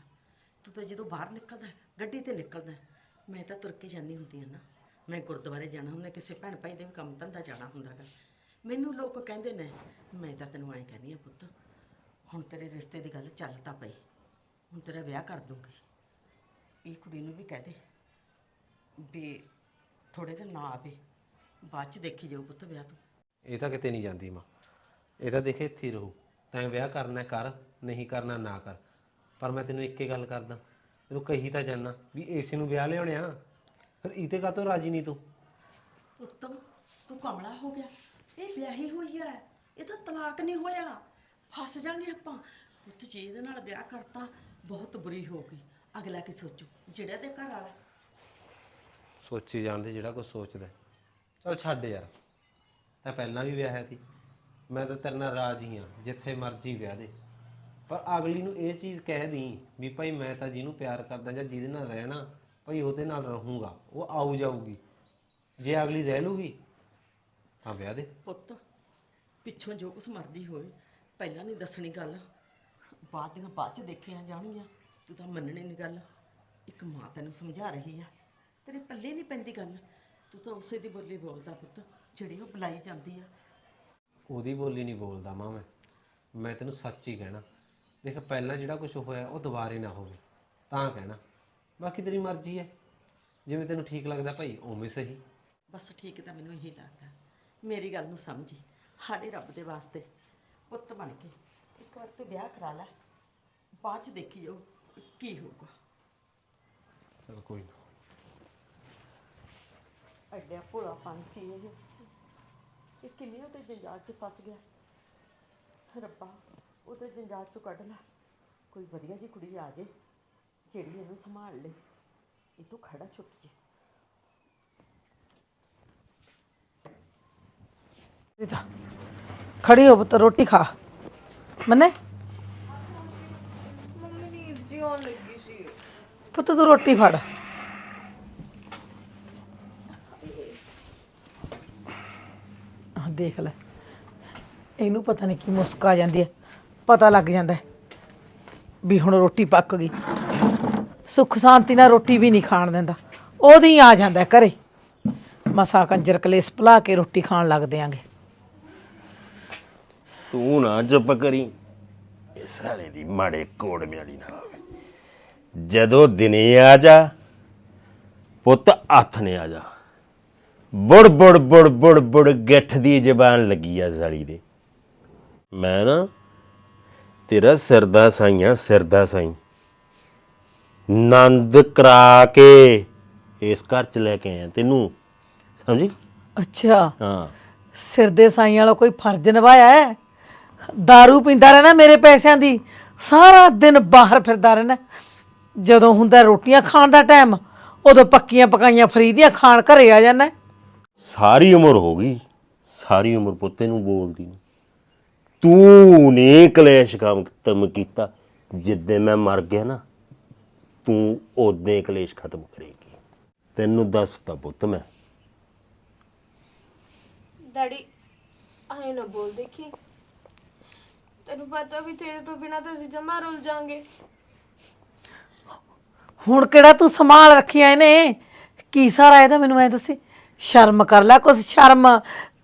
H: ਤੂੰ ਤਾਂ ਜਦੋਂ ਬਾਹਰ ਨਿਕਲਦਾ ਹੈ, ਗੱਡੀ ਤੇ ਨਿਕਲਦਾ ਹੈ, ਮੈਂ ਤਾਂ ਤੁਰ ਕੇ ਜਾਂਦੀ ਹੁੰਦੀ ਆ ਨਾ। ਮੈਂ ਗੁਰਦੁਆਰੇ ਜਾਣਾ ਹੁੰਦਾ, ਕਿਸੇ ਭੈਣ ਭਾਈ ਦੇ ਵੀ ਕੰਮ ਧੰਦਾ ਜਾਣਾ ਹੁੰਦਾਗਾ। ਮੈਨੂੰ ਲੋਕ ਕਹਿੰਦੇ ਨੇ, ਮੈਂ ਤਾਂ ਤੈਨੂੰ ਐਂ ਕਹਿੰਦੀ ਆ ਪੁੱਤ, ਹੁਣ ਤੇਰੇ ਰਿਸ਼ਤੇ ਦੀ ਗੱਲ ਚੱਲ ਤਾਂ ਪਈ, ਹੁਣ ਤੇਰਾ ਵਿਆਹ ਕਰ ਦੂੰਗੀ ਇਹ ਕੁੜੀ ਨੂੰ ਵੀ ਕਹਿ ਦੇ ਵੀ ਥੋੜੇ ਦਿਨ ਨਾ ਆਵੇ, ਬਾਅਦ 'ਚ ਦੇਖੀ ਜਾਊ ਪੁੱਤ ਵਿਆਹ ਤੂੰ।
C: ਇਹ ਤਾਂ ਕਿਤੇ ਨਹੀਂ ਜਾਂਦੀ ਮਾਂ। ਇਹ ਤਾਂ ਦੇਖੇ ਇੱਥੇ ਹੀ ਰਹੂ। ਤੈਂ ਵਿਆਹ ਕਰਨਾ ਹੈ, ਕਰ, ਨਹੀਂ ਕਰਨਾ, ਨਾ ਕਰ। ਪਰ ਮੈਂ ਤੈਨੂੰ ਇੱਕ ਹੀ ਗੱਲ ਕਰਦਾ, ਤੈਨੂੰ ਕਹੀ ਤਾਂ ਜਾਨਾ ਵੀ ਏਸੇ ਨੂੰ ਵਿਆਹ ਲਿਆਉਣਿਆ ਫਿਰ ਇਤੇ ਕਾਤੋਂ ਰਾਜੀ ਨਹੀਂ ਤੂੰ?
H: ਉੱਤਮ ਤੂੰ ਕਮਲਾ ਹੋ ਗਿਆ। ਇਹ ਵਿਆਹੀ ਹੋਈ ਹੈ ਇਹ ਤਾਂ ਤਲਾਕ ਨਹੀਂ ਹੋਇਆ। ਫਸ ਜਾਾਂਗੇ ਆਪਾਂ। ਪੁੱਤ ਜੀ ਇਹਦੇ ਨਾਲ ਵਿਆਹ ਕਰਤਾ ਬਹੁਤ ਬੁਰੀ ਹੋ ਗਈ। ਅਗਲਾ ਕੀ ਸੋਚੂ? ਜਿਹੜਾ ਤੇ ਘਰ ਵਾਲਾ।
C: ਸੋਚੀ ਜਾਂਦੇ ਜਿਹੜਾ ਕੁਝ ਸੋਚਦਾ। ਚਲ ਛੱਡ ਯਾਰ। ਤਾਂ ਪਹਿਲਾਂ ਵੀ ਵਿਆਹਿਆ ਸੀ। ਮੈਂ ਤਾਂ ਤੇਰੇ ਨਾਲ ਰਾਜੀ ਹਾਂ ਜਿੱਥੇ ਮਰਜ਼ੀ ਵਿਆਹ ਦੇ। ਪਰ ਅਗਲੀ ਨੂੰ ਇਹ ਚੀਜ਼ ਕਹਿ ਦੀ ਵੀ ਭਾਈ ਮੈਂ ਤਾਂ ਜਿਹਨੂੰ ਪਿਆਰ ਕਰਦਾ ਜਾਂ ਜਿਹਦੇ ਨਾਲ ਰਹਿਣਾ ਭਾਈ ਉਹਦੇ ਨਾਲ ਰਹੂੰਗਾ ਉਹ ਆਊ ਜਾਊਗੀ। ਜੇ ਅਗਲੀ ਰਹਿ ਲੂਗੀ ਤਾਂ ਵਿਆਹ ਦੇ।
H: ਪੁੱਤ ਪਿੱਛੋਂ ਜੋ ਕੁਛ ਮਰਜ਼ੀ ਹੋਏ ਪਹਿਲਾਂ ਨਹੀਂ ਦੱਸਣੀ ਗੱਲ। ਬਾਅਦ ਦੀਆਂ ਬਾਅਦ ਚ ਦੇਖੀਆਂ ਜਾਣਗੀਆਂ। ਤੂੰ ਤਾਂ ਮੰਨਣੀ ਨਹੀਂ ਗੱਲ। ਇੱਕ ਮਾਂ ਤੈਨੂੰ ਸਮਝਾ ਰਹੀ ਆ। ਤੇਰੇ ਪੱਲੇ ਨਹੀਂ ਪੈਂਦੀ ਗੱਲ। ਤੂੰ ਤਾਂ ਉਸੇ ਦੀ ਬੋਲੀ ਬੋਲਦਾ ਪੁੱਤ ਜਿਹੜੀ ਉਹ ਬੁਲਾਈ ਜਾਂਦੀ ਆ।
C: ਉਹਦੀ ਬੋਲੀ ਨਹੀਂ ਬੋਲਦਾ ਮਾਂ ਮੈਂ। ਮੈਂ ਤੈਨੂੰ ਸੱਚ ਹੀ ਕਹਿਣਾ। ਦੇਖ ਪਹਿਲਾਂ ਜਿਹੜਾ ਕੁਝ ਹੋਇਆ ਉਹ ਦੁਬਾਰੇ ਨਾ ਹੋਵੇ। ਤਾਂ ਕਹਿਣਾ। ਬਾਕੀ ਤੇਰੀ ਮਰਜ਼ੀ ਹੈ। ਜਿਵੇਂ ਤੈਨੂੰ ਠੀਕ ਲੱਗਦਾ ਭਾਈ ਉਵੇਂ ਸਹੀ।
H: ਬਸ ਠੀਕ ਤਾਂ ਮੈਨੂੰ ਇਹੀ ਲੱਗਦਾ। ਮੇਰੀ ਗੱਲ ਨੂੰ ਸਮਝੀ। ਸਾਡੇ ਰੱਬ ਦੇ ਵਾਸਤੇ। ਪੁੱਤ ਬਣ ਕੇ। ਇੱਕ ਵਾਰ ਤੂੰ ਵਿਆਹ ਕਰਾ ਲੈ। ਬਾਅਦ ਚ ਦੇਖੀ ਜਾਓ ਕੀ ਹੋਊਗਾ।
C: ਚਲ ਕੋਈ ਨਾ।
H: ਐਡਾ ਭੋਲਾ ਪੰਛੀ ਇਹ। ਇਹ ਕਿੰਨੀ ਉਹਦੇ ਜੰਜਾਲ 'ਚ ਫਸ ਗਿਆ। ਰੱਬਾ ਉਹਦੇ ਜੰਜਾਲ 'ਚੋਂ ਕੱਢ ਲੈ। ਕੋਈ ਵਧੀਆ ਜੀ ਕੁੜੀ ਆ ਜੇ। ਜਿਹੜੀ ਇਹਨੂੰ ਸੰਭਾਲ ਲੇ ਇਹ ਤੋਂ ਖੜਾ ਛੁੱਟ ਜੇ
D: ਰੀਤਾ ਖੜੀ ਹੋ ਪੁੱਤ ਰੋਟੀ ਖਾ ਮੰਨੇ
E: ਮੰਮੀ ਨੀਂਦ ਜੀ ਆਉਣ ਲੱਗੀ ਸੀ
D: ਪੁੱਤ ਤੂੰ ਰੋਟੀ ਫੜ ਆਹ ਦੇਖ ਲੈ ਇਹਨੂੰ ਪਤਾ ਨਹੀਂ ਕੀ ਮੁਸਕ ਆ ਜਾਂਦੀ ਹੈ ਪਤਾ ਲੱਗ ਜਾਂਦਾ ਹੈ ਵੀ ਹੁਣ ਰੋਟੀ ਪੱਕ ਗਈ ਸੁੱਖ ਸ਼ਾਂਤੀ ਨਾਲ ਰੋਟੀ ਵੀ ਨਹੀਂ ਖਾਣ ਦਿੰਦਾ। ਉਹਦੀ ਆ ਜਾਂਦਾ ਘਰੇ। ਮਸਾ ਕੰਜਰ ਕਲੇਸ ਭੁਲਾ ਕੇ ਰੋਟੀ ਖਾਣ ਲੱਗ ਦਿਆਂਗੇ।
J: ਤੂੰ ਨਾ ਚੁੱਪ ਕਰੀ। ਇਹ ਸਾਲੇ ਦੀ ਮਾੜੇ ਕੋੜ ਮਿਆਲੀ ਨਾ ਹੋਵੇ। ਜਦੋਂ ਦਿਨੇ ਆ ਜਾ, ਪੁੱਤ ਹੱਥ ਨੇ ਆ ਜਾ। ਬੁੜ ਬੁੜ ਬੁੜ ਬੁੜ ਬੁੜ ਗਿੱਠ ਦੀ ਜ਼ਬਾਨ ਲੱਗੀ ਆ ਸਾਲੀ ਦੇ। ਮੈਂ ਨਾ ਤੇਰਾ ਸਿਰ ਦਾ ਸਾਈਆਂ ਸਿਰ ਦਾ ਸਾਈ। ਨੰਦ ਕਰਾ ਕੇ ਇਸ ਘਰ ਚ ਲੈ ਕੇ ਆਇਆ ਤੈਨੂੰ। ਸਮਝੀ?
D: ਅੱਛਾ।
J: ਹਾਂ।
D: ਸਿਰ ਦੇ ਸਾਈਂ ਵਾਲਾ ਕੋਈ ਫਰਜ਼ ਨਿਭਾਇਆ ਹੈ? दारू ਪੀਂਦਾ ਰਹਿਣਾ ਮੇਰੇ ਪੈਸਿਆਂ ਦੀ। ਸਾਰਾ ਦਿਨ ਬਾਹਰ ਫਿਰਦਾ ਰਹਿਣਾ। ਜਦੋਂ ਹੁੰਦਾ ਰੋਟੀਆਂ ਖਾਣ ਦਾ ਟਾਈਮ ਉਦੋਂ ਪੱਕੀਆਂ ਪਕਾਈਆਂ ਫਰੀ ਦੀਆਂ ਖਾਣ ਘਰੇ ਆ ਜਾਂਦਾ
J: ਸਾਰੀ ਉਮਰ ਹੋ ਗਈ। ਸਾਰੀ ਉਮਰ ਪੁੱਤੇ ਨੂੰ ਬੋਲਦੀ ਨੂੰ। ਤੂੰ ਨੇ ਕਲੇਸ਼ ਕੰਮ ਕੀਤਾ। ਜਿੱਦੇ ਮੈਂ ਮਰ ਗਿਆ ਨਾ ਤੂੰ ਉਦੋਂ ਕਲੇਸ਼ ਖਤਮ ਕਰੇਗੀ। ਤੈਨੂੰ ਦੱਸਦਾ ਪੁੱਤ ਮੈਂ।
E: ਡੈਡੀ ਆਏ ਨਾ ਬੋਲ ਦੇਖੀ। ਤੈਨੂੰ ਪਤਾ ਵੀ ਤੇਰੇ ਤੋਂ ਬਿਨਾ ਤਾਂ ਅਸੀਂ ਜਮਾ ਰੁੱਲ ਜਾਾਂਗੇ
D: ਹੁਣ ਕਿਹੜਾ ਤੂੰ ਸੰਭਾਲ ਰੱਖਿਆ ਇਹਨੇ? ਕੀ ਸਾਰਾ ਇਹਦਾ ਮੈਨੂੰ ਐ ਦੱਸੀ? ਸ਼ਰਮ ਕਰ ਲੈ ਕੁਛ ਸ਼ਰਮ।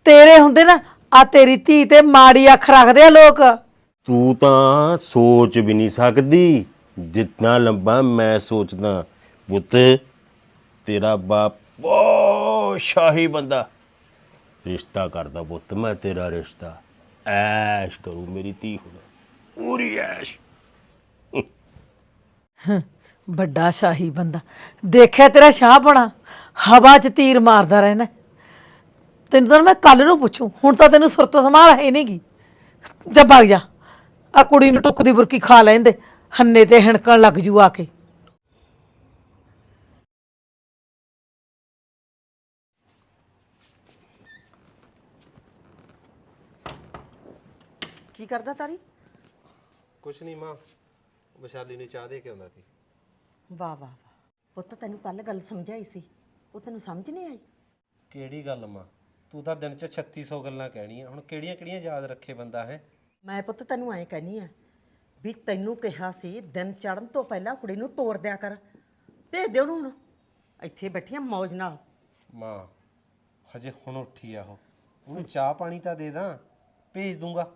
D: ਤੇਰੇ ਹੁੰਦੇ ਨਾ ਆ ਤੇਰੀ ਧੀ ਤੇ ਮਾੜੀ ਅੱਖ ਰੱਖਦੇ ਆ ਲੋਕ।
J: ਤੂੰ ਤਾਂ ਸੋਚ ਵੀ ਨਹੀਂ ਸਕਦੀ। ਜਿੰਨਾ ਲੰਬਾ ਮੈਂ ਸੋਚਦਾ, ਪੁੱਤ, ਤੇਰਾ ਬਾਪ ਬਹੁਤ ਸ਼ਾਹੀ ਬੰਦਾ। ਰਿਸ਼ਤਾ ਕਰਦਾ ਪੁੱਤ ਮੈਂ ਤੇਰਾ ਰਿਸ਼ਤਾ। ਐਸ਼ ਕਰੂ ਮੇਰੀ ਧੀ ਹੁਣ, ਪੂਰੀ ਐਸ਼।
D: ਵੱਡਾ ਸ਼ਾਹੀ ਬੰਦਾ। ਦੇਖਿਆ ਤੇਰਾ ਸ਼ਾਹ ਬਣਾ, ਹਵਾ 'ਚ ਤੀਰ ਮਾਰਦਾ ਰਹਿਣਾ ਤੈਨੂੰ ਤਾਂ ਮੈਂ ਕੱਲ ਨੂੰ ਪੁੱਛੂ, ਹੁਣ ਤਾਂ ਤੈਨੂੰ ਸੁਰਤ ਸੰਭਾਲ ਹੈ ਨਹੀਂਗੀ ਜਾ ਭੱਗ ਜਾ। ਆ ਕੁੜੀ ਨੂੰ ਟੁੱਕ ਦੀ ਬੁਰਕੀ ਖਾ ਲੈਂਦੇ। ਹੰਨੇ ਤੇ ਹਣਕਣ ਲੱਗ ਜੂ ਆ ਕੇ।
H: ਕੀ ਕਰਦਾ ਤਾਰੀ?
C: ਕੁਛ ਨਹੀਂ ਮਾਂ ਵਿਸ਼ਾਲੀ ਨੂੰ ਚਾਹ ਦੇ ਕੇ ਆਉਂਦਾ ਸੀ।
H: ਵਾਹ ਵਾਹ ਵਾਹ। ਪੁੱਤ ਤੈਨੂੰ ਕੱਲ ਗੱਲ ਸਮਝਾਈ ਸੀ। ਉਹ ਤੈਨੂੰ ਸਮਝ ਨਹੀਂ ਆਈ?
C: ਕਿਹੜੀ ਗੱਲ ਮਾਂ? ਤੂੰ ਤਾਂ ਦਿਨ 'ਚ 3600 ਗੱਲਾਂ ਕਹਿਣੀਆਂ। ਹੁਣ ਕਿਹੜੀਆਂ ਕਿਹੜੀਆਂ ਯਾਦ ਰੱਖੇ ਬੰਦਾ ਹੈ?
H: ਮੈਂ ਪੁੱਤ ਤੈਨੂੰ ਐਂ ਕਹਿਨੀ ਆ ਵੀ ਤੈਨੂੰ ਕਿਹਾ ਸੀ ਦਿਨ ਚੜਨ ਤੋਂ ਪਹਿਲਾਂ ਕੁੜੀ ਨੂੰ ਤੋਰ ਦਿਆ ਕਰ। ਭੇਜ ਦੇ ਉਹਨੂੰ ਹੁਣ। ਇੱਥੇ ਬੈਠੀਆਂ ਮੌਜ ਨਾਲ।
C: ਮਾਂ ਹਜੇ ਹੁਣ ਉੱਠੀ ਆ ਉਹ। ਉਹਨੂੰ ਚਾਹ ਪਾਣੀ ਤਾਂ ਦੇ ਦਾਂ ਭੇਜ ਦੂੰਗਾ।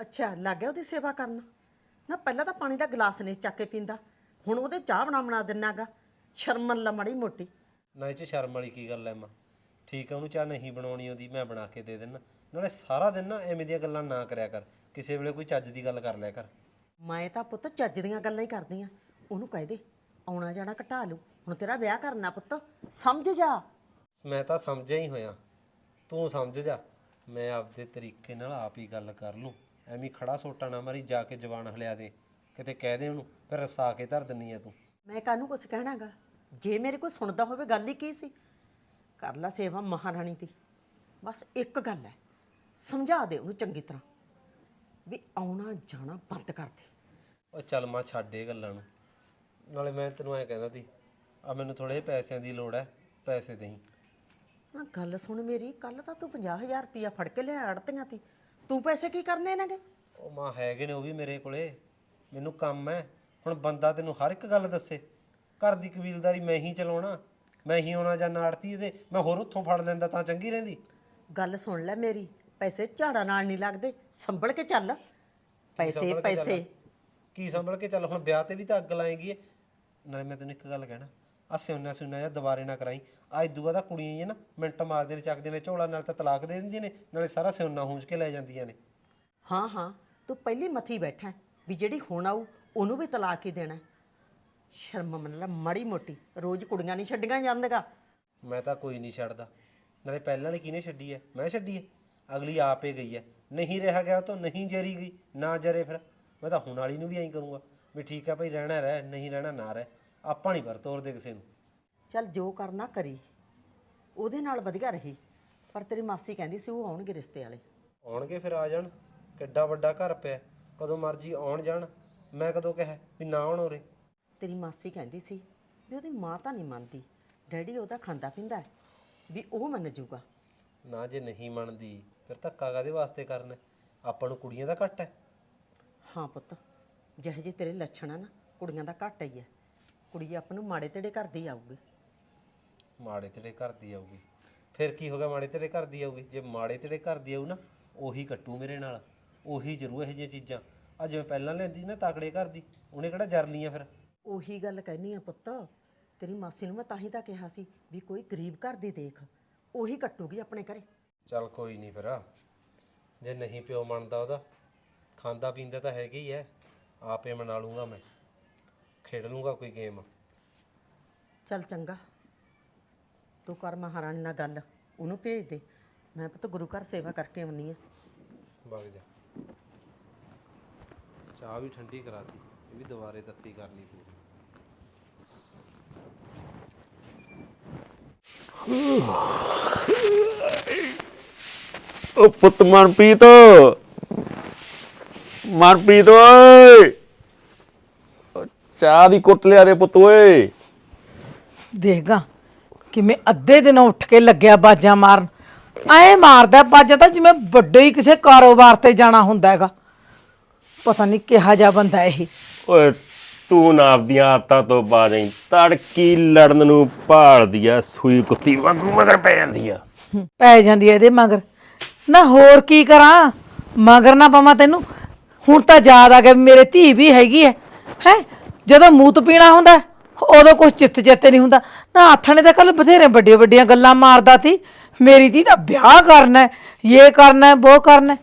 H: ਅੱਛਾ ਲੱਗ ਗਿਆ ਉਹਦੀ ਸੇਵਾ ਕਰਨ। ਨਾ ਪਹਿਲਾਂ ਤਾਂ ਪਾਣੀ ਦਾ ਗਲਾਸ ਨਹੀਂ ਚੱਕ ਕੇ ਪੀਂਦਾ। ਹੁਣ ਉਹਦੇ ਚਾਹ ਬਣਾ ਬਣਾ ਦਿੰਨਾਗਾ ਸ਼ਰਮਨ ਲਾ ਮਾੜੀ ਮੋਟੀ।
C: ਨਾ ਇਹ 'ਚ ਸ਼ਰਮ ਵਾਲੀ ਕੀ ਗੱਲ ਐ ਮਾਂ? ਠੀਕ ਆ ਉਹਨੂੰ ਚਾਹ ਨਹੀਂ ਬਣਾਉਣੀ ਆਉਂਦੀ ਮੈਂ ਬਣਾ ਕੇ ਦੇ ਦੇਣਾ ਨਾਲੇ ਸਾਰਾ ਦਿਨ ਨਾ ਐਵੇਂ ਦੀਆਂ ਗੱਲਾਂ ਨਾ ਕਰਿਆ ਕਰ। ਕਿਸੇ ਵੇਲੇ ਕੋਈ ਚੱਜ ਦੀ ਗੱਲ ਕਰ ਲਿਆ ਕਰ।
H: ਮੈਂ ਤਾਂ ਪੁੱਤ ਚੱਜ ਦੀਆਂ ਗੱਲਾਂ ਹੀ ਕਰਦੀ ਆ। ਉਹਨੂੰ ਕਹਿ ਦੇ ਆਉਣਾ ਜਾਣਾ ਘਟਾ ਲੂ ਹੁਣ ਤੇਰਾ ਵਿਆਹ ਕਰਨਾ ਪੁੱਤ ਸਮਝ ਜਾ।
C: ਮੈਂ ਤਾਂ ਸਮਝਿਆ ਹੀ ਹੋਇਆ। ਤੂੰ ਸਮਝ ਜਾ ਮੈਂ ਆਪਦੇ ਤਰੀਕੇ ਨਾਲ ਆਪ ਹੀ ਗੱਲ ਕਰ ਲੂੰ ਐਵੇਂ ਖੜਾ ਸੋਟਾ ਨਾ ਮਾਰੀ ਜਾ ਕੇ ਜਵਾਨ ਹਲਿਆ ਦੇ। ਕਿਤੇ ਕਹਿ ਦੇ ਉਹਨੂੰ ਫਿਰ ਰਸਾ ਕੇ ਧਰ ਦਿੰਨੀ ਆ ਤੂੰ।
H: ਮੈਂ ਕਾਹਨੂੰ ਕੁਛ ਕਹਿਣਾਗਾ? ਜੇ ਮੇਰੇ ਕੋਈ ਸੁਣਦਾ ਹੋਵੇ ਗੱਲ ਹੀ ਕੀ ਸੀ? ਕਰ ਲਾ ਸੇਵਾ ਮਹਾਰਾਣੀ ਦੀ। ਬਸ ਇੱਕ ਗੱਲ ਹੈ ਸਮਝਾ ਦੇ ਉਹਨੂੰ ਚੰਗੀ ਤਰ੍ਹਾਂ। ਵੀ ਆਉਣਾ ਜਾਣਾ ਬੰਦ ਕਰ ਦੇ।
C: ਉਹ ਚੱਲ ਮਾਂ ਛੱਡ ਇਹ ਗੱਲਾਂ ਨੂੰ। ਨਾਲੇ ਮੈਂ ਤੈਨੂੰ ਐ ਕਹਿੰਦਾ ਸੀ ਆ ਮੈਨੂੰ ਥੋੜੇ ਪੈਸਿਆਂ ਦੀ ਲੋੜ ਐ ਪੈਸੇ ਦੇਈਂ।
H: ਨਾ ਗੱਲ ਸੁਣ ਮੇਰੀ ਕੱਲ ਤਾਂ ਤੂੰ 50000 ਰੁਪਇਆ ਫੜ ਕੇ ਲਿਆ ਅੜਤੀਆਂ ਤੀ। ਤੂੰ ਪੈਸੇ ਕੀ ਕਰਨੇ ਇਹਨਾਂ ਦੇ?
C: ਉਹ ਮਾਂ ਹੈਗੇ ਨੇ ਉਹ ਵੀ ਮੇਰੇ ਕੋਲੇ। ਮੈਨੂੰ ਕੰਮ ਐ। ਹੁਣ ਬੰਦਾ ਤੈਨੂੰ ਹਰ ਇੱਕ ਗੱਲ ਦੱਸੇ। ਘਰ ਦੀ ਕਬੀਲਦਾਰੀ ਮੈਂ ਹੀ ਚਲਾਉਣਾ ਮੈਂ ਹੀ ਆਉਣਾ ਜਾਂ ਨਾੜਤੀ ਇਹਦੇ ਮੈਂ ਹੋਰ ਉੱਥੋਂ ਫੜ ਲੈਂਦਾ ਤਾਂ ਚੰਗੀ ਰਹਿੰਦੀ।
H: ਗੱਲ ਸੁਣ ਲੈ ਮੇਰੀ ਪੈਸੇ ਝਾੜਾ ਨਾਲ ਨਹੀਂ ਲੱਗਦੇ ਸੰਭਲ ਕੇ ਚੱਲ। ਪੈਸੇ
C: ਸੰਭਲ ਕੇ ਚੱਲ?
H: ਪੈਸੇ
C: ਕੀ ਸੰਭਲ ਕੇ ਚੱਲ? ਹੁਣ ਵਿਆਹ ਤੇ ਵੀ ਤਾਂ ਅੱਗ ਲਾਏਗੀ। ਇਹ। ਨਾਲੇ ਮੈਂ ਤੈਨੂੰ ਇੱਕ ਗੱਲ ਕਹਿਣਾ ਆ ਸਿਉਨਾ ਸਿਉਨਾ ਜਾਂ ਦੁਬਾਰੇ ਨਾ ਕਰਾਈ। ਆ ਇਦੂ ਬਾਅਦ ਆਹ ਕੁੜੀਆਂ ਹੀ ਨਾ ਮਿੰਟ ਮਾਰਦੇ ਨੇ ਚੱਕਦੇ ਨੇ ਝੋਲਾ ਨਾਲ ਤਾਂ ਤਲਾਕ ਦੇ ਦਿੰਦੀਆਂ ਨੇ ਨਾਲੇ ਸਾਰਾ ਸਿਉਨਾ ਹੂੰਝ ਕੇ ਲੈ ਜਾਂਦੀਆਂ ਨੇ।
H: ਹਾਂ ਹਾਂ ਤੂੰ ਪਹਿਲੀ ਮੱਥੀ ਬੈਠਾ ਹੈ ਵੀ ਜਿਹੜੀ ਹੁਣ ਆਊ ਉਹਨੂੰ ਵੀ ਤਲਾਕ ਹੀ ਦੇਣਾ ਹੈ। ਸ਼ਰਮ ਮੰਨ ਲੈ ਮਾੜੀ ਮੋਟੀ ਰੋਜ਼ ਕੁੜੀਆਂ ਨਹੀਂ ਛੱਡੀਆਂ ਜਾਂਦੀਆਂ।
C: ਮੈਂ ਤਾਂ ਕੋਈ ਨਹੀਂ ਛੱਡਦਾ। ਨਾਲੇ ਪਹਿਲਾਂ ਵਾਲੀ ਕਿਹਨੇ ਛੱਡੀ ਐ ਮੈਂ ਛੱਡੀ ਐ ਅਗਲੀ ਆਪੇ ਗਈ ਐ ਨਹੀਂ ਰਿਹਾ ਗਿਆ ਤਾਂ ਨਹੀਂ ਜਰੀ ਗਈ ਨਾ ਜਰੇ ਫਿਰ। ਮੈਂ ਤਾਂ ਹੁਣ ਵਾਲੀ ਨੂੰ ਵੀ ਐਂ ਕਰੂੰਗਾ ਵੀ ਠੀਕ ਆ ਭਾਈ ਰਹਿਣਾ ਰਹਿ ਨਹੀਂ ਰਹਿਣਾ ਨਾ ਰਹਿ। ਆਪਾਂ ਨਹੀਂ ਪਰ ਤੋਰਦੇ ਕਿਸੇ ਨੂੰ।
H: ਚੱਲ ਜੋ ਕਰਨਾ ਕਰੀ। ਉਹਦੇ ਨਾਲ ਵਧੀਆ ਰਹੀ। ਪਰ ਤੇਰੀ ਮਾਸੀ ਕਹਿੰਦੀ ਸੀ ਉਹ ਆਉਣਗੇ ਰਿਸ਼ਤੇ ਵਾਲੇ।
C: ਆਉਣਗੇ ਫਿਰ ਆ ਜਾਣ। ਕਿੱਡਾ ਵੱਡਾ ਘਰ ਪਿਆ। ਕਦੋਂ ਮਰਜ਼ੀ ਆਉਣ ਜਾਣ। ਮੈਂ ਕਦੋਂ ਕਿਹਾ ਵੀ ਨਾ ਆਉਣ ਉਰੇ।
H: ਤੇਰੀ ਮਾਸੀ ਕਹਿੰਦੀ ਸੀ ਵੀ ਉਹਦੀ ਮਾਂ ਤਾਂ ਨਹੀਂ ਮੰਨਦੀ। ਡੈਡੀ ਉਹਦਾ ਖਾਂਦਾ ਪੀਂਦਾ ਹੈ, ਵੀ ਉਹ ਮੰਨ ਜਾਊਗਾ
C: ਨਾ ਜੇ ਨਹੀਂ ਮੰਨਦੀ ਫਿਰ ਧੱਕਾ ਕਾਦੇ ਵਾਸਤੇ ਕਰਨਾ? ਹੈ? ਆਪਾਂ ਨੂੰ ਕੁੜੀਆਂ ਦਾ ਘੱਟ ਹੈ।
H: ਹਾਂ ਪੁੱਤ ਜਿਹੇ ਜਿਹੇ ਤੇਰੇ ਲੱਛਣ ਆ ਨਾ ਕੁੜੀਆਂ ਦਾ ਘੱਟ ਹੀ ਹੈ। ਕੁੜੀ ਆਪ ਨੂੰ ਮਾੜੇ ਤੇੜੇ ਘਰ ਦੀ ਆਊਗੀ।
C: ਮਾੜੇ ਤੇਰੇ ਘਰ ਦੀ ਆਊਗੀ। ਫਿਰ ਕੀ ਹੋਗਾ ਮਾੜੇ ਤੇਰੇ ਘਰ ਦੀ ਆਊਗੀ? ਜੇ ਮਾੜੇ ਤੇਰੇ ਘਰ ਦੀ ਆਊ ਨਾ ਉਹੀ ਕੱਟੂ ਮੇਰੇ ਨਾਲ। ਉਹੀ ਜ਼ਰੂਰ ਇਹੋ ਜਿਹੀਆਂ ਚੀਜ਼ਾਂ। ਆ ਜਿਵੇਂ ਪਹਿਲਾਂ ਲੈਂਦੀ ਨਾ ਤਾਕੜੇ ਘਰ ਦੀ ਉਹਨੇ ਕਿਹੜਾ ਜਰ ਲੀਆਂ ਫਿਰ?
H: ਉਹੀ ਗੱਲ ਕਹਿਨੀ ਆ ਪੁੱਤ ਤੇਰੀ ਮਾਸੀ ਨੂੰ ਮੈਂ ਤਾਂ ਹੀ ਤਾਂ ਕਿਹਾ ਸੀ ਵੀ ਕੋਈ ਗਰੀਬ ਘਰ ਦੀ ਦੇਖ ਉਹੀ ਕੱਟੂਗੀ ਆਪਣੇ ਘਰੇ।
C: ਚੱਲ ਕੋਈ ਨਹੀਂ ਫਿਰ। ਜੇ ਨਹੀਂ ਪਿਓ ਮੰਨਦਾ ਉਹਦਾ ਖਾਂਦਾ ਪੀਂਦਾ ਤਾਂ ਹੈਗਾ ਹੀ ਐ ਆਪੇ ਮਨਾ ਲੂੰਗਾ ਮੈਂ। ਖੇਡ ਲੂੰਗਾ ਕੋਈ ਗੇਮ
H: ਚੱਲ ਚੰਗਾ। ਤੂੰ ਕਰ ਮਹਾਰਾਣੀ ਨਾਲ ਗੱਲ ਉਹਨੂੰ ਭੇਜ ਦੇ। ਮੈਂ ਪੁੱਤ ਗੁਰੂ ਘਰ ਸੇਵਾ ਕਰਕੇ ਆਉਣੀ ਆ।
C: ਵਗ ਜਾ। ਚਾਹ ਵੀ ਠੰਡੀ ਕਰਾਤੀ ਇਹ ਵੀ ਦੁਬਾਰੇ ਤੱਤੀ ਕਰਨੀ ਪਊ *sighs* *sighs* *coughs*
J: ਉਹ ਪੁੱਤ ਮਨਪ੍ਰੀਤ। ਮਨਪ੍ਰੀਤ ਓਏ। ਚਾਹ ਦੀ ਕੁੱਟ ਲਿਆ ਦੇ ਪੁੱਤ ਓਏ।
D: ਦੇਖਗਾ ਕਿਵੇਂ ਅੱਧੇ ਦਿਨ ਉੱਠ ਕੇ ਲੱਗਿਆ ਬਾਜਾਂ ਮਾਰਨ। ਐ ਮਾਰਦਾ ਬਾਜਾਂ ਤਾਂ ਜਿਵੇਂ ਵੱਡੇ ਹੀ ਕਿਸੇ ਕਾਰੋਬਾਰ ਤੇ ਜਾਣਾ ਹੁੰਦਾ ਹੈਗਾ। ਪਤਾ ਨਹੀਂ ਕਿਹਾ ਜਾ ਬੰਦਾ ਇਹ।
J: ਓਏ ਤੂੰ ਨਾ ਆਪਦੀਆਂ ਆਦਤਾਂ ਤੋਂ ਬਾਜ ਨਹੀਂ ਤੜਕੀ ਲੜਨ ਨੂੰ ਭਾਲਦੀ ਆ ਸੂਈ ਕੁੱਤੀ ਵਾਂਗੂ ਮਗਰ ਪੈ ਜਾਂਦੀ ਆ।
D: ਹੂੰ, ਪੈ ਜਾਂਦੀ ਐ ਇਹਦੇ ਮਗਰ। ਨਾ ਹੋਰ ਕੀ ਕਰਾਂ? ਮਗਰ ਨਾ ਪਵਾਂ ਤੈਨੂੰ। ਹੁਣ ਤਾਂ ਯਾਦ ਆ ਗਿਆ ਵੀ ਮੇਰੇ ਧੀ ਵੀ ਹੈਗੀ ਐ। ਹੈ? ਜਦੋਂ ਮੂਤ ਪੀਣਾ ਹੁੰਦਾ, ਉਦੋਂ ਕੁਛ ਚਿੱਤ ਚੇਤੇ ਨਹੀਂ ਹੁੰਦਾ। ਨਾ ਆਥਣੇ ਤਾਂ ਕੱਲ ਬਥੇਰੇ ਵੱਡੀਆਂ ਵੱਡੀਆਂ ਗੱਲਾਂ ਮਾਰਦਾ ਸੀ। ਮੇਰੀ ਧੀ ਦਾ ਵਿਆਹ ਕਰਨਾ ਹੈ ਇਹ ਕਰਨਾ ਹੈ ਉਹ ਕਰਨਾ ਹੈ।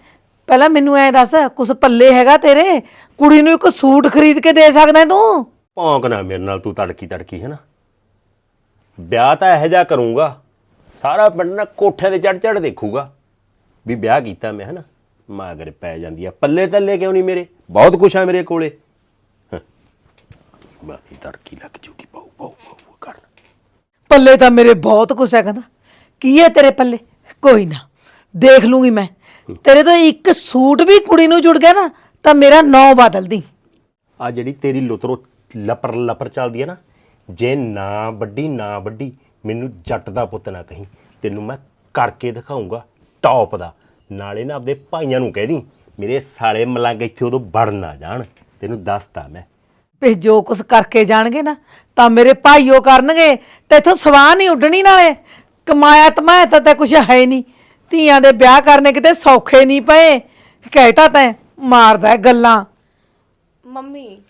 D: ਪਹਿਲਾਂ ਮੈਨੂੰ ਐ ਦੱਸ, ਕੁਛ ਪੱਲੇ ਹੈਗਾ ਤੇਰੇ? ਕੁੜੀ ਨੂੰ ਇੱਕ ਸੂਟ ਖਰੀਦ ਕੇ ਦੇ ਸਕਦਾ ਹੈ ਤੂੰ?
J: ਭੌਂਕ ਨਾ ਮੇਰੇ ਨਾਲ, ਤੂੰ ਤੜਕੀ ਤੜਕੀ ਹੈ ਨਾ ਵਿਆਹ ਤਾਂ ਇਹੋ ਜਿਹਾ ਕਰੂੰਗਾ। ਸਾਰਾ ਪਿੰਡ ਨਾ ਕੋਠੇ ਤੇ ਚੜ ਚੜ ਦੇਖੂਗਾ। ਵੀ ਵਿਆਹ ਕੀਤਾ ਮੈਂ ਹੈ ਨਾ ਮਾਗਰ ਪੈ ਜਾਂਦੀ ਆ। ਪੱਲੇ ਤੱਲੇ ਕਿਉਂ ਨਹੀਂ ਮੇਰੇ? ਬਹੁਤ ਕੁਛ ਆ ਮੇਰੇ ਕੋਲੇ। ਬਾਕੀ ਤੜਕੀ ਲੱਗ ਜੂਗੀ। ਪਾਉ ਪਾਉ ਪਾਉ ਕਰਨ
D: ਪੱਲੇ ਤਾਂ ਮੇਰੇ ਬਹੁਤ ਕੁਛ ਹੈ ਕਹਿੰਦਾ। ਕੀ ਹੈ ਤੇਰੇ ਪੱਲੇ? ਕੋਈ ਨਾ। ਦੇਖ ਲੂੰਗੀ ਮੈਂ। ਤੇਰੇ ਤੋਂ ਇੱਕ ਸੂਟ ਵੀ ਕੁੜੀ ਨੂੰ ਜੁੜ ਗਿਆ ਨਾ ਤਾਂ ਮੇਰਾ ਨਾਂ ਬਦਲਦੀ
J: ਆ ਜਿਹੜੀ ਤੇਰੀ ਲੁਤਰੋ ਲਪਰ ਲਪਰ ਚੱਲਦੀ ਹੈ ਨਾ ਜੇ ਨਾ ਵੱਡੀ ਨਾ ਵੱਡੀ ਮੈਨੂੰ ਜੱਟ ਦਾ ਪੁੱਤ ਨਾ ਕਹੀਂ ਤੈਨੂੰ ਮੈਂ ਕਰਕੇ ਦਿਖਾਉਂਗਾ ਟੌਪ ਦਾ। ਨਾਲੇ ਨਾ ਆਪਦੇ ਭਾਈਆਂ ਨੂੰ ਕਹਿ ਦੀ ਮੇਰੇ ਸਾਲੇ ਮਲੰਗ ਇੱਥੇ ਉਦੋਂ ਵੜ ਨਾ ਜਾਣ। ਤੈਨੂੰ ਦੱਸਤਾ ਮੈਂ।
D: ਵੀ ਜੋ ਕੁਛ ਕਰਕੇ ਜਾਣਗੇ ਨਾ ਤਾਂ ਮੇਰੇ ਭਾਈਓ ਕਰਨਗੇ। ਤੇ ਇਥੋਂ ਸਵਾਹ ਨਹੀਂ ਉੱਡਣੀ ਨਾਲੇ। ਕਮਾਇਆ ਤਮਾਇਆ ਤਾਂ ਤੇ ਕੁਛ ਹੈ ਨਹੀਂ। ਧੀਆਂ ਦੇ ਵਿਆਹ ਕਰਨੇ ਕਿਤੇ ਸੌਖੇ ਨਹੀਂ ਪਏ। ਕਹਿਤਾ ਤੈਂ ਮਾਰਦਾ ਹੈ ਗੱਲਾਂ।
E: ਮੰਮੀ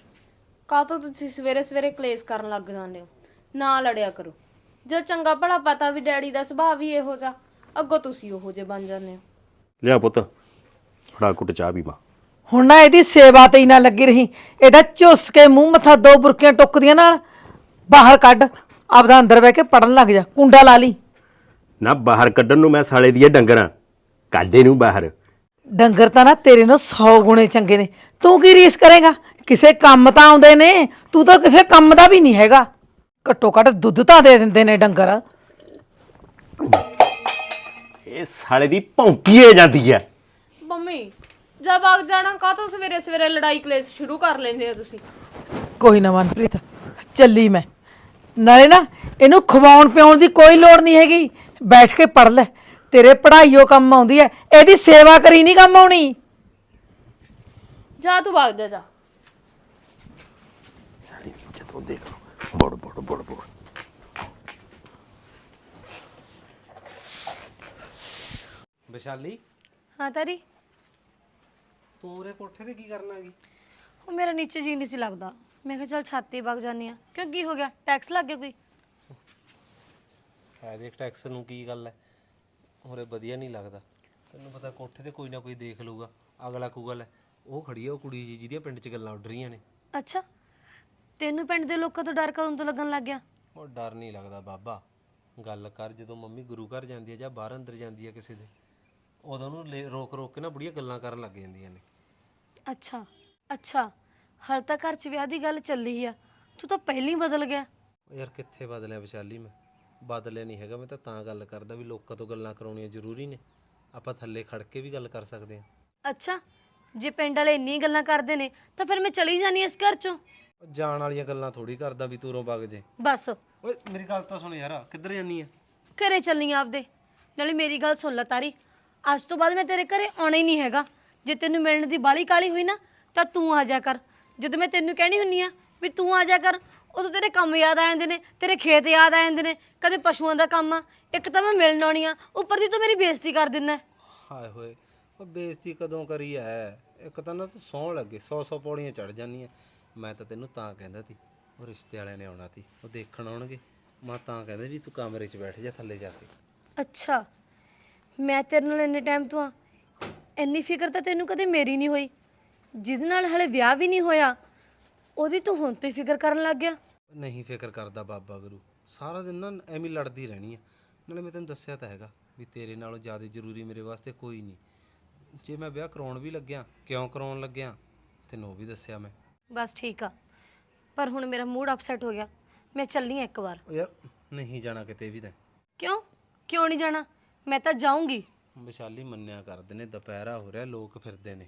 E: ਕਾਹਤੋਂ ਤੁਸੀਂ ਸਵੇਰੇ ਸਵੇਰੇ ਕਲੇਸ਼ ਕਰਨ ਲੱਗ ਜਾਂਦੇ ਹੋ? ਨਾ ਲੜਿਆ ਕਰੋ। ਜੇ ਚੰਗਾ ਭਲਾ ਪਤਾ ਵੀ ਡੈਡੀ ਦਾ ਸੁਭਾਅ ਵੀ ਇਹੋ ਜਿਹਾ। ਅੱਗੋਂ ਤੁਸੀਂ ਉਹੋ ਜਿਹੇ ਬਣ ਜਾਂਦੇ ਹੋ।
J: ਲਿਆ ਪੁੱਤ ਫੜਾ ਕੁੱਟ ਚਾਹ ਵੀ ਮਾਂ।
D: ਹੁਣ ਨਾ ਇਹਦੀ ਸੇਵਾ ਤੇ ਹੀ ਨਾ ਲੱਗੀ ਰਹੀ। ਇਹਦਾ ਝੁੱਸ ਕੇ ਮੂੰਹ ਮੱਥਾ ਦੋ ਬੁਰਕੀਆਂ ਟੁੱਕਦੀਆਂ ਨਾਲ ਬਾਹਰ ਕੱਢ ਆਪਦਾ ਅੰਦਰ ਬਹਿ ਕੇ ਪੜਨ ਲੱਗ ਜਾ ਕੁੰਡਾ ਲਾ ਲਈ।
J: ਨਾ ਬਾਹਰ ਕੱਢਣ ਨੂੰ ਮੈਂ ਸਾਲੇ ਦੀ ਇਹ ਡੰਗਰਾਂ ਕਾਢੇ ਨੂੰ ਬਾਹਰ।
D: ਡੰਗਰ ਤਾਂ ਨਾ ਤੇਰੇ ਨੂੰ 100 ਗੁਣੇ ਚੰਗੇ ਨੇ। ਤੂੰ ਕੀ ਰੀਸ ਕਰੇਗਾ? ਕਿਸੇ ਕੰਮ ਤਾਂ ਆਉਂਦੇ ਨੇ ਤੂੰ ਤਾਂ ਕਿਸੇ ਕੰਮ ਦਾ ਵੀ ਨਹੀਂ ਹੈਗਾ। ਘੱਟੋ ਘੱਟ ਦੁੱਧ ਤਾਂ ਦੇ ਦਿੰਦੇ ਨੇ ਡੰਗਰ।
J: ਇਹ ਸਾਲੇ ਦੀ ਭੌਂਕੀਏ ਜਾਂਦੀ ਹੈ।
E: ਮੰਮੀ ਜਦ ਵਗ ਜਾਣਾ ਕਾਹਤੋਂ ਸਵੇਰੇ ਸਵੇਰੇ ਲੜਾਈ ਕਲੇਸ਼ ਸ਼ੁਰੂ ਕਰ ਲੈਂਦੇ ਹੋ ਤੁਸੀਂ?
D: ਕੋਈ ਨਾ ਮਨਪ੍ਰੀਤ ਚੱਲੀ ਮੈਂ। ਨਾਲੇ ਨਾ ਇਹਨੂੰ ਖਵਾਉਣ ਪਿਆਉਣ ਦੀ ਕੋਈ ਲੋੜ ਨਹੀਂ ਹੈਗੀ। ਬੈਠ ਕੇ ਪੜ ਲੈ। ਤੇਰੇ ਪੜ੍ਹਾਈਓ ਕੰਮ ਆਉਂਦੀ ਹੈ। ਇਹਦੀ ਸੇਵਾ ਕਰੀ ਨਹੀਂ ਕੰਮ ਆਉਣੀ।
E: ਜਾ ਤੂੰ ਵਗ ਜਾ ਜਾ।
J: ਜਦੋਂ ਦੇਖ। ਲਓ ਬੜ ਬੜ ਬੜ ਬੜ
C: ਵਿਸ਼ਾਲੀ
B: ਹਾਂ ਤਾਰੀ।
C: ਤੂੰ ਉਰੇ ਕੋਠੇ ਤੇ ਕੀ ਕਰਨ ਆ ਗਈ?
B: ਉਹ ਮੇਰਾ ਨੀਚੇ ਜੀ ਨਹੀਂ ਸੀ ਲੱਗਦਾ। ਮੈਂ ਕਿਹਾ ਚੱਲ ਛਾਤੀ ਵਗ ਜਾਨੀ ਆ ਕਿਉਂ ਕੀ ਹੋ ਗਿਆ? ਟੈਕਸ ਲੱਗ ਗਿਆ ਕੋਈ?
C: ਹੈ ਦੇਖ ਟੈਕਸ ਨੂੰ ਕੀ ਗੱਲ ਹੈ? ਉਰੇ ਵਧੀਆ ਨਹੀਂ ਲੱਗਦਾ। ਤੈਨੂੰ ਪਤਾ ਕੋਠੇ ਤੇ ਕੋਈ ਨਾ ਕੋਈ ਦੇਖ ਲਊਗਾ। ਅਗਲਾ ਕੂਗਲ ਹੈ ਉਹ ਖੜੀ ਹੈ ਉਹ ਕੁੜੀ ਜੀ ਜਿਹਦੀਆਂ ਪਿੰਡ 'ਚ ਗੱਲਾਂ ਉੱਡ ਰਹੀਆਂ ਨੇ।
B: ਅੱਛਾ। ਤੈਨੂੰ ਪਿੰਡ ਦੇ ਲੋਕਾਂ ਤੋਂ ਡਰ ਕਦੋਂ ਤੋਂ ਲੱਗਣ ਲੱਗ ਗਿਆ?
C: ਉਹ ਡਰ ਨਹੀਂ ਲੱਗਦਾ ਬਾਬਾ। ਗੱਲ ਕਰ ਜਦੋਂ ਮੰਮੀ ਗੁਰੂ ਘਰ ਜਾਂਦੀ ਹੈ ਜਾਂ ਬਾਹਰ ਅੰਦਰ ਜਾਂਦੀ ਹੈ ਕਿਸੇ ਦੇ। ਉਦੋਂ ਉਹਨੂੰ ਰੋਕ ਰੋਕ ਕੇ ਨਾ ਬੁੜੀਆਂ ਗੱਲਾਂ ਕਰਨ ਲੱਗ ਜਾਂਦੀਆਂ ਨੇ।
B: ਅੱਛਾ ਅੱਛਾ ਹਾਲ ਤਾਂ ਘਰ 'ਚ ਵਿਆਹ ਦੀ ਗੱਲ ਚੱਲੀ ਆ। ਤੂੰ ਤਾਂ ਪਹਿਲਾਂ ਹੀ ਬਦਲ ਗਿਆ।
C: ਉਹ ਯਾਰ ਕਿੱਥੇ ਬਦਲਿਆ ਵਿਸ਼ਾਲੀ ਮੈਂ? ਬਦਲਿਆ ਨਹੀਂ ਹੈਗਾ ਮੈਂ ਤਾਂ ਤਾਂ ਗੱਲ ਕਰਦਾ ਵੀ ਲੋਕਾਂ ਤੋਂ ਗੱਲਾਂ ਕਰਾਉਣੀਆਂ ਜ਼ਰੂਰੀ ਨੇ। ਆਪਾਂ ਥੱਲੇ ਖੜ ਕੇ ਵੀ ਗੱਲ ਕਰ ਸਕਦੇ ਹਾਂ।
B: ਅੱਛਾ ਜੇ ਪਿੰਡ ਵਾਲੇ ਇੰਨੀ ਗੱਲਾਂ ਕਰਦੇ ਨੇ ਤਾਂ ਫਿਰ ਮੈਂ ਚਲੀ ਜਾਨੀ ਇਸ ਘਰ 'ਚੋਂ।
C: ਉਹ ਜਾਣ ਵਾਲੀਆਂ ਗੱਲਾਂ ਥੋੜੀ ਕਰਦਾ ਵੀ ਤੂੰ ਰੋ ਵਗ ਜੇ।
B: ਬਸ।
C: ਓਏ ਮੇਰੀ ਗੱਲ ਤਾਂ ਸੁਣ ਯਾਰ ਕਿੱਧਰ ਜਾਨੀ ਆ?
B: ਘਰੇ ਚੱਲਨੀ ਆਪਦੇ। ਨਾਲੇ ਮੇਰੀ ਗੱਲ ਸੁਣ ਲੈ ਤਾਰੀ। ਅੱਜ ਤੋਂ ਬਾਅਦ ਮੈਂ ਤੇਰੇ ਘਰੇ ਆਉਣਾ ਹੀ ਨਹੀਂ ਹੈਗਾ। ਜੇ ਤੈਨੂੰ ਮਿਲਣ ਦੀ ਬਾਲੀ ਕਾਲੀ ਹੋਈ ਨਾ ਤਾਂ ਤੂੰ ਆ ਜਾ ਕਰ। ਜਦੋਂ ਮੈਂ ਤੈਨੂੰ ਕਹਿਣੀ ਹੁੰਨੀ ਆ ਵੀ ਤੂੰ ਆ ਜਾ ਕਰ ਉਦੋਂ ਤੇਰੇ ਕੰਮ ਯਾਦ ਆ ਜਾਂਦੇ ਨੇ ਤੇਰੇ ਖੇਤ ਯਾਦ ਆ ਜਾਂਦੇ ਨੇ ਕਦੇ ਪਸ਼ੂਆਂ ਦਾ ਕੰਮ ਆ। ਇੱਕ ਤਾਂ ਮੈਂ ਮਿਲਣ ਆਉਣੀ ਆ ਉੱਪਰ ਦੀ ਤੂੰ ਮੇਰੀ ਬੇਇੱਜ਼ਤੀ ਕਰ ਦਿੰਦਾ
C: ਹਾਏ ਹੋਏ ਉਹ ਬੇਇੱਜ਼ਤੀ ਕਦੋਂ ਕਰੀ ਐ? ਇੱਕ ਤਾਂ ਨਾ ਤੂੰ ਸੌਣ ਲੱਗੇ 100 100 ਪੌੜੀਆਂ ਚੜ ਜਾਨੀ ਐ ਮੈਂ ਤਾਂ ਤੈਨੂੰ ਤਾਂ ਕਹਿੰਦਾ ਸੀ ਉਹ ਰਿਸ਼ਤੇ ਵਾਲਿਆਂ ਨੇ ਆਉਣਾ ਸੀ ਉਹ ਦੇਖਣ ਆਉਣਗੇ। ਮੈਂ ਤਾਂ ਕਹਿੰਦਾ ਵੀ ਤੂੰ ਕਮਰੇ 'ਚ ਬੈਠ ਜਾ ਥੱਲੇ ਜਾ ਕੇ।
B: ਅੱਛਾ। ਮੈਂ ਤੇਰੇ ਨਾਲ ਇੰਨੇ ਟਾਈਮ ਤੋਂ ਆ। ਇੰਨੀ ਫਿਕਰ ਤਾਂ ਤੈਨੂੰ ਕਦੇ ਮੇਰੀ ਨਹੀਂ ਹੋਈ। ਜਿਹਦੇ ਨਾਲ ਹਲੇ ਵਿਆਹ ਵੀ ਨਹੀਂ ਹੋਇਆ ਉਹਦੀ ਤੂੰ ਹੁਣ ਤੋਂ ਹੀ ਫਿਕਰ ਕਰਨ ਲੱਗ ਗਿਆ।
C: ਨਹੀਂ ਫਿਕਰ ਕਰਦਾ ਬਾਬਾ ਗੁਰੂ। ਸਾਰਾ ਦਿਨ ਨਾ ਐਵੇਂ ਹੀ ਲੜਦੀ ਰਹਿਣੀ ਐ ਨਾਲੇ ਮੈਂ ਤੈਨੂੰ ਦੱਸਿਆ ਤਾਂ ਹੈਗਾ ਵੀ ਤੇਰੇ ਨਾਲੋਂ ਜ਼ਿਆਦਾ ਜ਼ਰੂਰੀ ਮੇਰੇ ਵਾਸਤੇ ਕੋਈ ਨਹੀਂ। ਜੇ ਮੈਂ ਵਿਆਹ ਕਰਾਉਣ ਵੀ ਲੱਗਿਆ ਕਿਉਂ ਕਰਾਉਣ ਲੱਗਿਆ ਤੈਨੂੰ ਉਹ ਵੀ ਦੱਸਿਆ ਮੈਂ।
B: ਬਸ ਠੀਕ ਆ। ਪਰ ਹੁਣ ਮੇਰਾ ਮੂਡ ਅਪਸੈਟ ਹੋ ਗਿਆ। ਮੈਂ ਚੱਲਨੀ ਆ ਇੱਕ ਵਾਰ।
C: ਯਾਰ ਨਹੀਂ ਜਾਣਾ ਕਿਤੇ ਵੀ ਤਾਂ।
B: ਕਿਉਂ? ਕਿਉਂ ਨਹੀਂ ਜਾਣਾ? ਮੈਂ ਤਾਂ ਜਾਊਂਗੀ।
C: ਵਿਸ਼ਾਲੀ ਮੰਨਿਆ ਕਰਦੇ ਨੇ ਦੁਪਹਿਰਾ ਹੋ ਰਿਹਾ ਲੋਕ ਫਿਰਦੇ ਨੇ।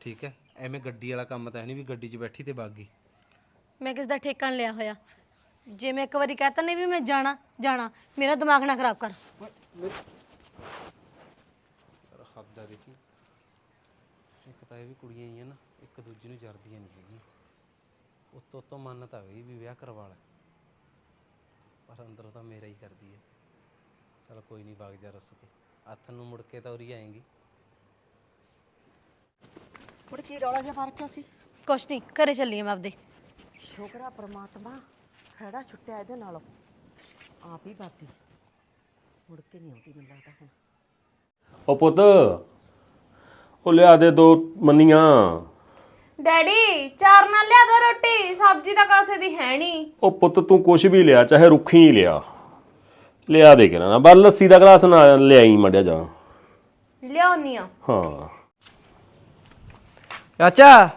C: ਠੀਕ ਹੈ ਐਵੇਂ ਗੱਡੀ ਵਾਲਾ ਕੰਮ ਤਾਂ ਹੈ ਨਹੀਂ ਵੀ ਗੱਡੀ 'ਚ ਬੈਠੀ ਤੇ ਬਾਗੀ।
B: ਮੈਂ ਕਿਸ ਦਾ ਠੇਕਾ ਨੀ ਲਿਆ ਹੋਇਆ। ਜੇ ਮੈਂ ਇੱਕ ਵਾਰੀ ਕਹਤਾ ਨਹੀਂ ਵੀ ਮੈਂ ਜਾਣਾ ਜਾਣਾ ਮੇਰਾ ਦਿਮਾਗ ਨਾ ਖਰਾਬ ਕਰ।
C: ਪਰ ਹੱਦ ਆ ਦੇਖੀ। ਇੱਕ ਤਾਂ ਇਹ ਵੀ ਕੁੜੀਆਂ ਹੀ ਆ ਨਾ ਇੱਕ ਦੂਜੀ ਨੂੰ ਜਰਦੀਆਂ ਨਹੀਂ ਹੈਗੀਆਂ। ਉੱਤੋਂ ਤੋਂ ਮੰਨ ਤਾਂ ਗਈ ਵੀ ਵਿਆਹ ਕਰਵਾ ਲੈ। ਪਰ ਅੰਦਰੋਂ ਤਾਂ ਮੇਰਾ ਹੀ ਕਰਦੀ ਹੈ ਚਲ ਕੋਈ ਨਹੀਂ ਵਗ ਜਾ ਰੁੱਸ ਕੇ। ਹੱਥ ਨੂੰ ਮੁੜ ਕੇ ਤਾਂ ਉਰੀ ਆਏਗੀ।
D: ਮੁੜ ਕੀ ਰੌਲਾ ਜਿਹਾ ਫ਼ਰਕ ਸੀ?
B: ਕੁਛ ਨਹੀਂ ਘਰੇ ਚੱਲੀ ਆ ਮੈਂ ਆਪਦੇ।
D: ਸ਼ੁਕਰ ਪ੍ਰਮਾਤਮਾ
H: ਖੜਾ ਛੁੱਟਿਆ ਇਹਦੇ ਨਾਲੋਂ। ਆਪ ਹੀ ਬਾਤੀ ਮੁੜ ਕੇ ਨਹੀਂ ਆਉਂਦੀ ਮੈਨੂੰ ਲੱਗਦਾ ਹੁਣ।
J: ਉਹ ਪੁੱਤ ਉਹ ਲਿਆ ਦੇ ਦੋ ਮੰਨੀਆਂ।
E: ਡੈਡੀ ਚਾਰ ਨਾਲ ਲਿਆ ਦੋ ਰੋਟੀ ਸਬਜ਼ੀ ਤਾਂ ਕਾਸੇ ਦੀ ਹੈ ਨਹੀਂ।
J: ਉਹ ਪੁੱਤ ਤੂੰ ਕੁਛ ਵੀ ਲਿਆ ਚਾਹੇ ਰੁੱਖੀ ਹੀ ਲਿਆ। ਲਿਆ ਦੇ ਕੇ ਨਾ ਬਸ ਲੱਸੀ ਦਾ ਗਲਾਸ ਨਾ ਲਿਆਈ ਮੜਿਆ ਜਾ
E: ਲਿਆਉਣੀ ਆ।
J: ਹਾਂ।
F: ਚਾਚਾ।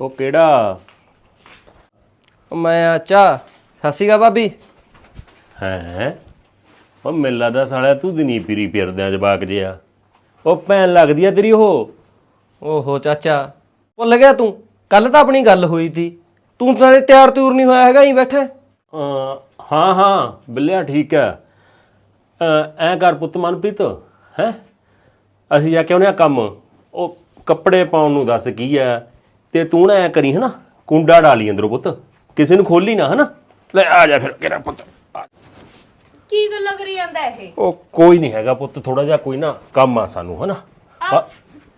J: ਉਹ ਕਿਹੜਾ?
F: ਉਹ ਮੈਂ ਚਾਚਾ ਸਤਿ ਸ਼੍ਰੀ ਅਕਾਲ ਭਾਬੀ।
J: ਹੈ? ਉਹ ਮੈਨੂੰ ਲੱਗਦਾ ਸਾਲਿਆ ਤੂੰ ਦਿਨੀ ਪੀਰੀ ਫਿਰਦਿਆਂ ਜਵਾਕ ਜਿਆ ਉਹ ਭੈਣ ਲੱਗਦੀ ਆ ਤੇਰੀ ਉਹ।
F: ਓਹੋ ਚਾਚਾ ਭੁੱਲ ਗਿਆ ਤੂੰ। ਕੱਲ ਤਾਂ ਆਪਣੀ ਗੱਲ ਹੋਈ ਸੀ ਤੂੰ ਤਾਂ ਹਜੇ ਤਿਆਰ ਤੂਰ ਨਹੀਂ ਹੋਇਆ ਹੈਗਾ ਹੀ ਬੈਠਾ।
J: ਅਹ ਹਾਂ ਹਾਂ ਬਿੱਲਿਆ ਠੀਕ ਹੈ। ਐਂ ਕਰ ਪੁੱਤ ਮਨਪ੍ਰੀਤ ਹੈ? ਅਸੀਂ ਜਾ ਕੇ ਉਹਨੇ ਆ ਕੰਮ। ਉਹ ਕੱਪੜੇ ਪਾਉਣ ਨੂੰ ਦੱਸ ਕੀ ਹੈ? ਤੇ ਤੂੰ ਨਾ ਐ ਕਰੀ ਹਨਾ? ਕੁੰਡਾ ਡਾਲੀ ਅੰਦਰੋਂ ਪੁੱਤ। ਕਿਸੇ ਨੂੰ ਖੋਲੀ ਨਾ ਹਨਾ? ਲੈ ਆ ਜਾ ਫਿਰ ਕਿਹੜਾ ਪੁੱਤ। ਆ।
E: ਕੀ ਗੱਲਾਂ ਕਰੀ ਜਾਂਦਾ ਇਹ?
J: ਉਹ ਕੋਈ ਨਹੀਂ ਹੈਗਾ ਪੁੱਤ ਥੋੜਾ ਜਿਹਾ ਕੋਈ ਨਾ ਕੰਮ ਆ ਸਾਨੂੰ ਹਨਾ? ਆ,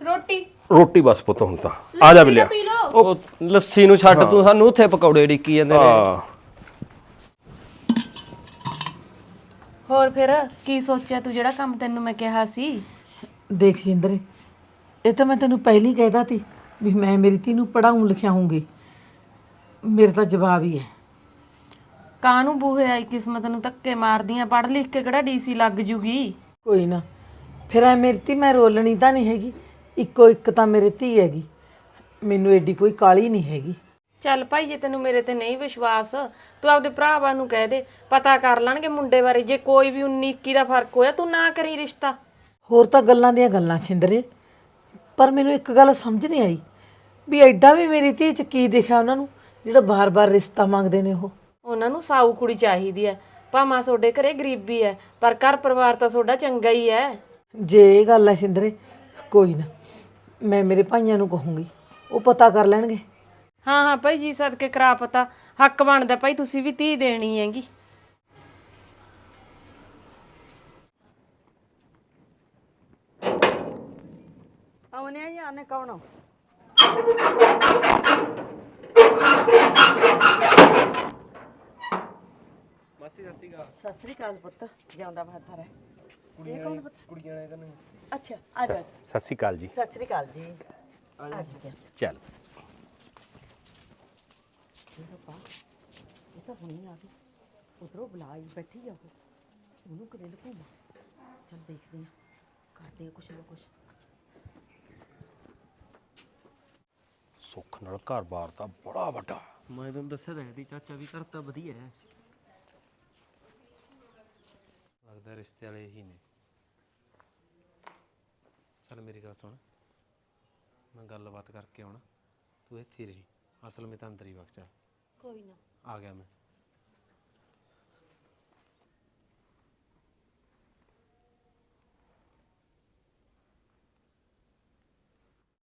E: ਰੋਟੀ।
J: ਰੋਟੀ ਬਸ ਪੁੱਤ ਹੁਣ ਤਾਂ। ਆ ਜਾ ਬਿੱਲਿਆ।
E: ਪੀ ਲਓ।
F: ਉਹ ਲੱਸੀ ਨੂੰ ਛੱਡ ਤੂੰ ਸਾਨੂੰ ਉੱਥੇ ਪਕੌੜੇ ਡਿੱਕੀ ਜਾਂਦੇ ਨੇ।
J: ਹਾਂ।
G: ਹੋਰ ਫਿਰ ਕੀ ਸੋਚਿਆ ਤੂੰ? ਜਿਹੜਾ ਕੰਮ ਤੈਨੂੰ ਮੈਂ ਕਿਹਾ ਸੀ।
D: ਦੇਖ ਜਿੰਦਰੇ ਇਹ ਤਾਂ ਮੈਂ ਤੈਨੂੰ ਪਹਿਲੀ ਕਹਿਦਾ ਤੀ ਵੀ ਮੈਂ ਮੇਰੀ ਧੀ ਨੂੰ ਪੜਾਉਂ ਲਿਖਾਉਂਗੀ ਮੇਰਾ ਤਾਂ ਜਵਾਬ ਹੀ ਹੈ।
G: ਕਾਹਨੂੰ ਬੂਹੇ ਆਈ ਕਿਸਮਤ ਨੂੰ ਧੱਕੇ ਮਾਰਦੀਆਂ? ਪੜ੍ਹ ਲਿਖ ਕੇ ਕਿਹੜਾ ਡੀਸੀ ਲੱਗ ਜੂਗੀ?
D: ਕੋਈ ਨਾ ਫਿਰ ਐ ਮੇਰੀ ਧੀ ਮੈਂ ਰੋਲਣੀ ਤਾਂ ਨਹੀਂ ਹੈਗੀ। ਇੱਕੋ ਇੱਕ ਤਾਂ ਮੇਰੀ ਧੀ ਹੈਗੀ। ਮੈਨੂੰ ਐਡੀ ਕੋਈ ਕਾਲੀ ਨਹੀਂ ਹੈਗੀ।
G: ਚੱਲ ਭਾਈ ਜੇ ਤੈਨੂੰ ਮੇਰੇ ਤੇ ਨਹੀਂ ਵਿਸ਼ਵਾਸ ਤੂੰ ਆਪਦੇ ਭਰਾਵਾਂ ਨੂੰ ਕਹਿ ਦੇ ਪਤਾ ਕਰ ਲੈਣਗੇ ਮੁੰਡੇ ਬਾਰੇ ਜੇ ਕੋਈ ਵੀ 19 21 ਦਾ ਫ਼ਰਕ ਹੋਇਆ ਤੂੰ ਨਾ ਕਰੀ ਰਿਸ਼ਤਾ।
D: ਹੋਰ ਤਾਂ ਗੱਲਾਂ ਦੀਆਂ ਗੱਲਾਂ ਛਿੰਦਰੇ ਪਰ ਮੈਨੂੰ ਇੱਕ ਗੱਲ ਸਮਝ ਨਹੀਂ ਆਈ ਵੀ ਐਡਾ ਵੀ ਮੇਰੀ ਧੀ ਚ ਕੀ ਦੇਖਿਆ ਉਹਨਾਂ ਨੂੰ ਜਿਹੜਾ ਬਾਰ-ਬਾਰ ਰਿਸ਼ਤਾ ਮੰਗਦੇ ਨੇ ਉਹ।
G: ਉਹਨਾਂ ਨੂੰ ਸਾਊ ਕੁੜੀ ਚਾਹੀਦੀ ਹੈ ਭਾਵੇਂ ਤੁਹਾਡੇ ਘਰੇ ਗਰੀਬੀ ਹੈ ਪਰ ਘਰ ਪਰਿਵਾਰ ਤਾਂ ਤੁਹਾਡਾ ਚੰਗਾ ਹੀ ਹੈ
D: ਜੇ ਇਹ ਗੱਲ ਹੈ ਸਿੰਦਰੇ ਕੋਈ ਨਾ ਮੈਂ ਮੇਰੇ ਭਾਈਆਂ ਨੂੰ ਕਹੂੰਗੀ ਉਹ ਪਤਾ ਕਰ ਲੈਣਗੇ।
G: ਹਾਂ ਹਾਂ ਭਾਈ ਜੀ ਸਦਕੇ ਕਰਾ ਪਤਾ। ਹੱਕ ਬਣਦਾ ਭਾਈ ਤੁਸੀਂ ਵੀ ਧੀ ਦੇਣੀ ਹੈਗੀ।
H: ਆਉਨੇ ਆ ਆਨੇ ਕੌਣ
F: ਮਾਸੀ ਸਤਿ ਸ਼੍ਰੀ ਅਕਾਲ।
H: ਸਤਿ ਸ੍ਰੀ ਅਕਾਲ ਪੁੱਤ ਜਿਉਂਦਾ ਬਹਾਦਰ ਹੈ
F: ਕੁੜੀਆਂ ਨੇ ਕੁੜੀਆਂ ਨੇ ਕਹਿੰਦੇ
H: ਅੱਛਾ ਆ ਜਾ।
J: ਸਤਿ ਸ਼੍ਰੀ ਅਕਾਲ ਜੀ।
H: ਸਤਿ ਸ੍ਰੀ ਅਕਾਲ ਜੀ। ਆ ਜਾ।
J: ਚੱਲ।
H: ਇਹ ਤਾਂ ਹੁਣੀ ਆ ਗਈ। ਉਧਰੋਂ ਬੁਲਾਈ ਬੈਠੀ ਆ ਉਹ। ਉਹਨੂੰ ਕਦੇ ਲਕੂਮਾ ਚੱਲ ਦੇਖਦੇ ਆ। ਕਰਦੇ ਆ ਕੁਛ ਨਾ ਕੁਛ।
J: ਸੁੱਖ ਨਾਲ ਘਰ-ਬਾਰ ਤਾਂ ਬੜਾ ਵੱਡਾ।
F: ਮੈਂ ਤੈਨੂੰ ਦੱਸਿਆ ਤਾਂ ਹੈ ਚਾਚਾ ਵੀ ਕਰਤਾ ਵਧੀਆ ਹੈ।
C: ਲੱਗਦਾ ਰਿਸ਼ਤੇ ਵਾਲੇ ਹੀ ਨੇ। ਚੱਲ ਮੇਰੀ ਗੱਲ ਸੁਣ। ਮੈਂ ਗੱਲਬਾਤ ਕਰਕੇ ਆਉਣਾ। ਤੂੰ ਇੱਥੇ ਹੀ ਰਹੀ। ਅਸਲ ਵਿੱਚ ਤਾਂ ਅੰਦਰ ਹੀ ਵਗ ਚੱਲ
E: ਕੋਈ ਨਾ
C: ਆ ਗਿਆ ਮੈਂ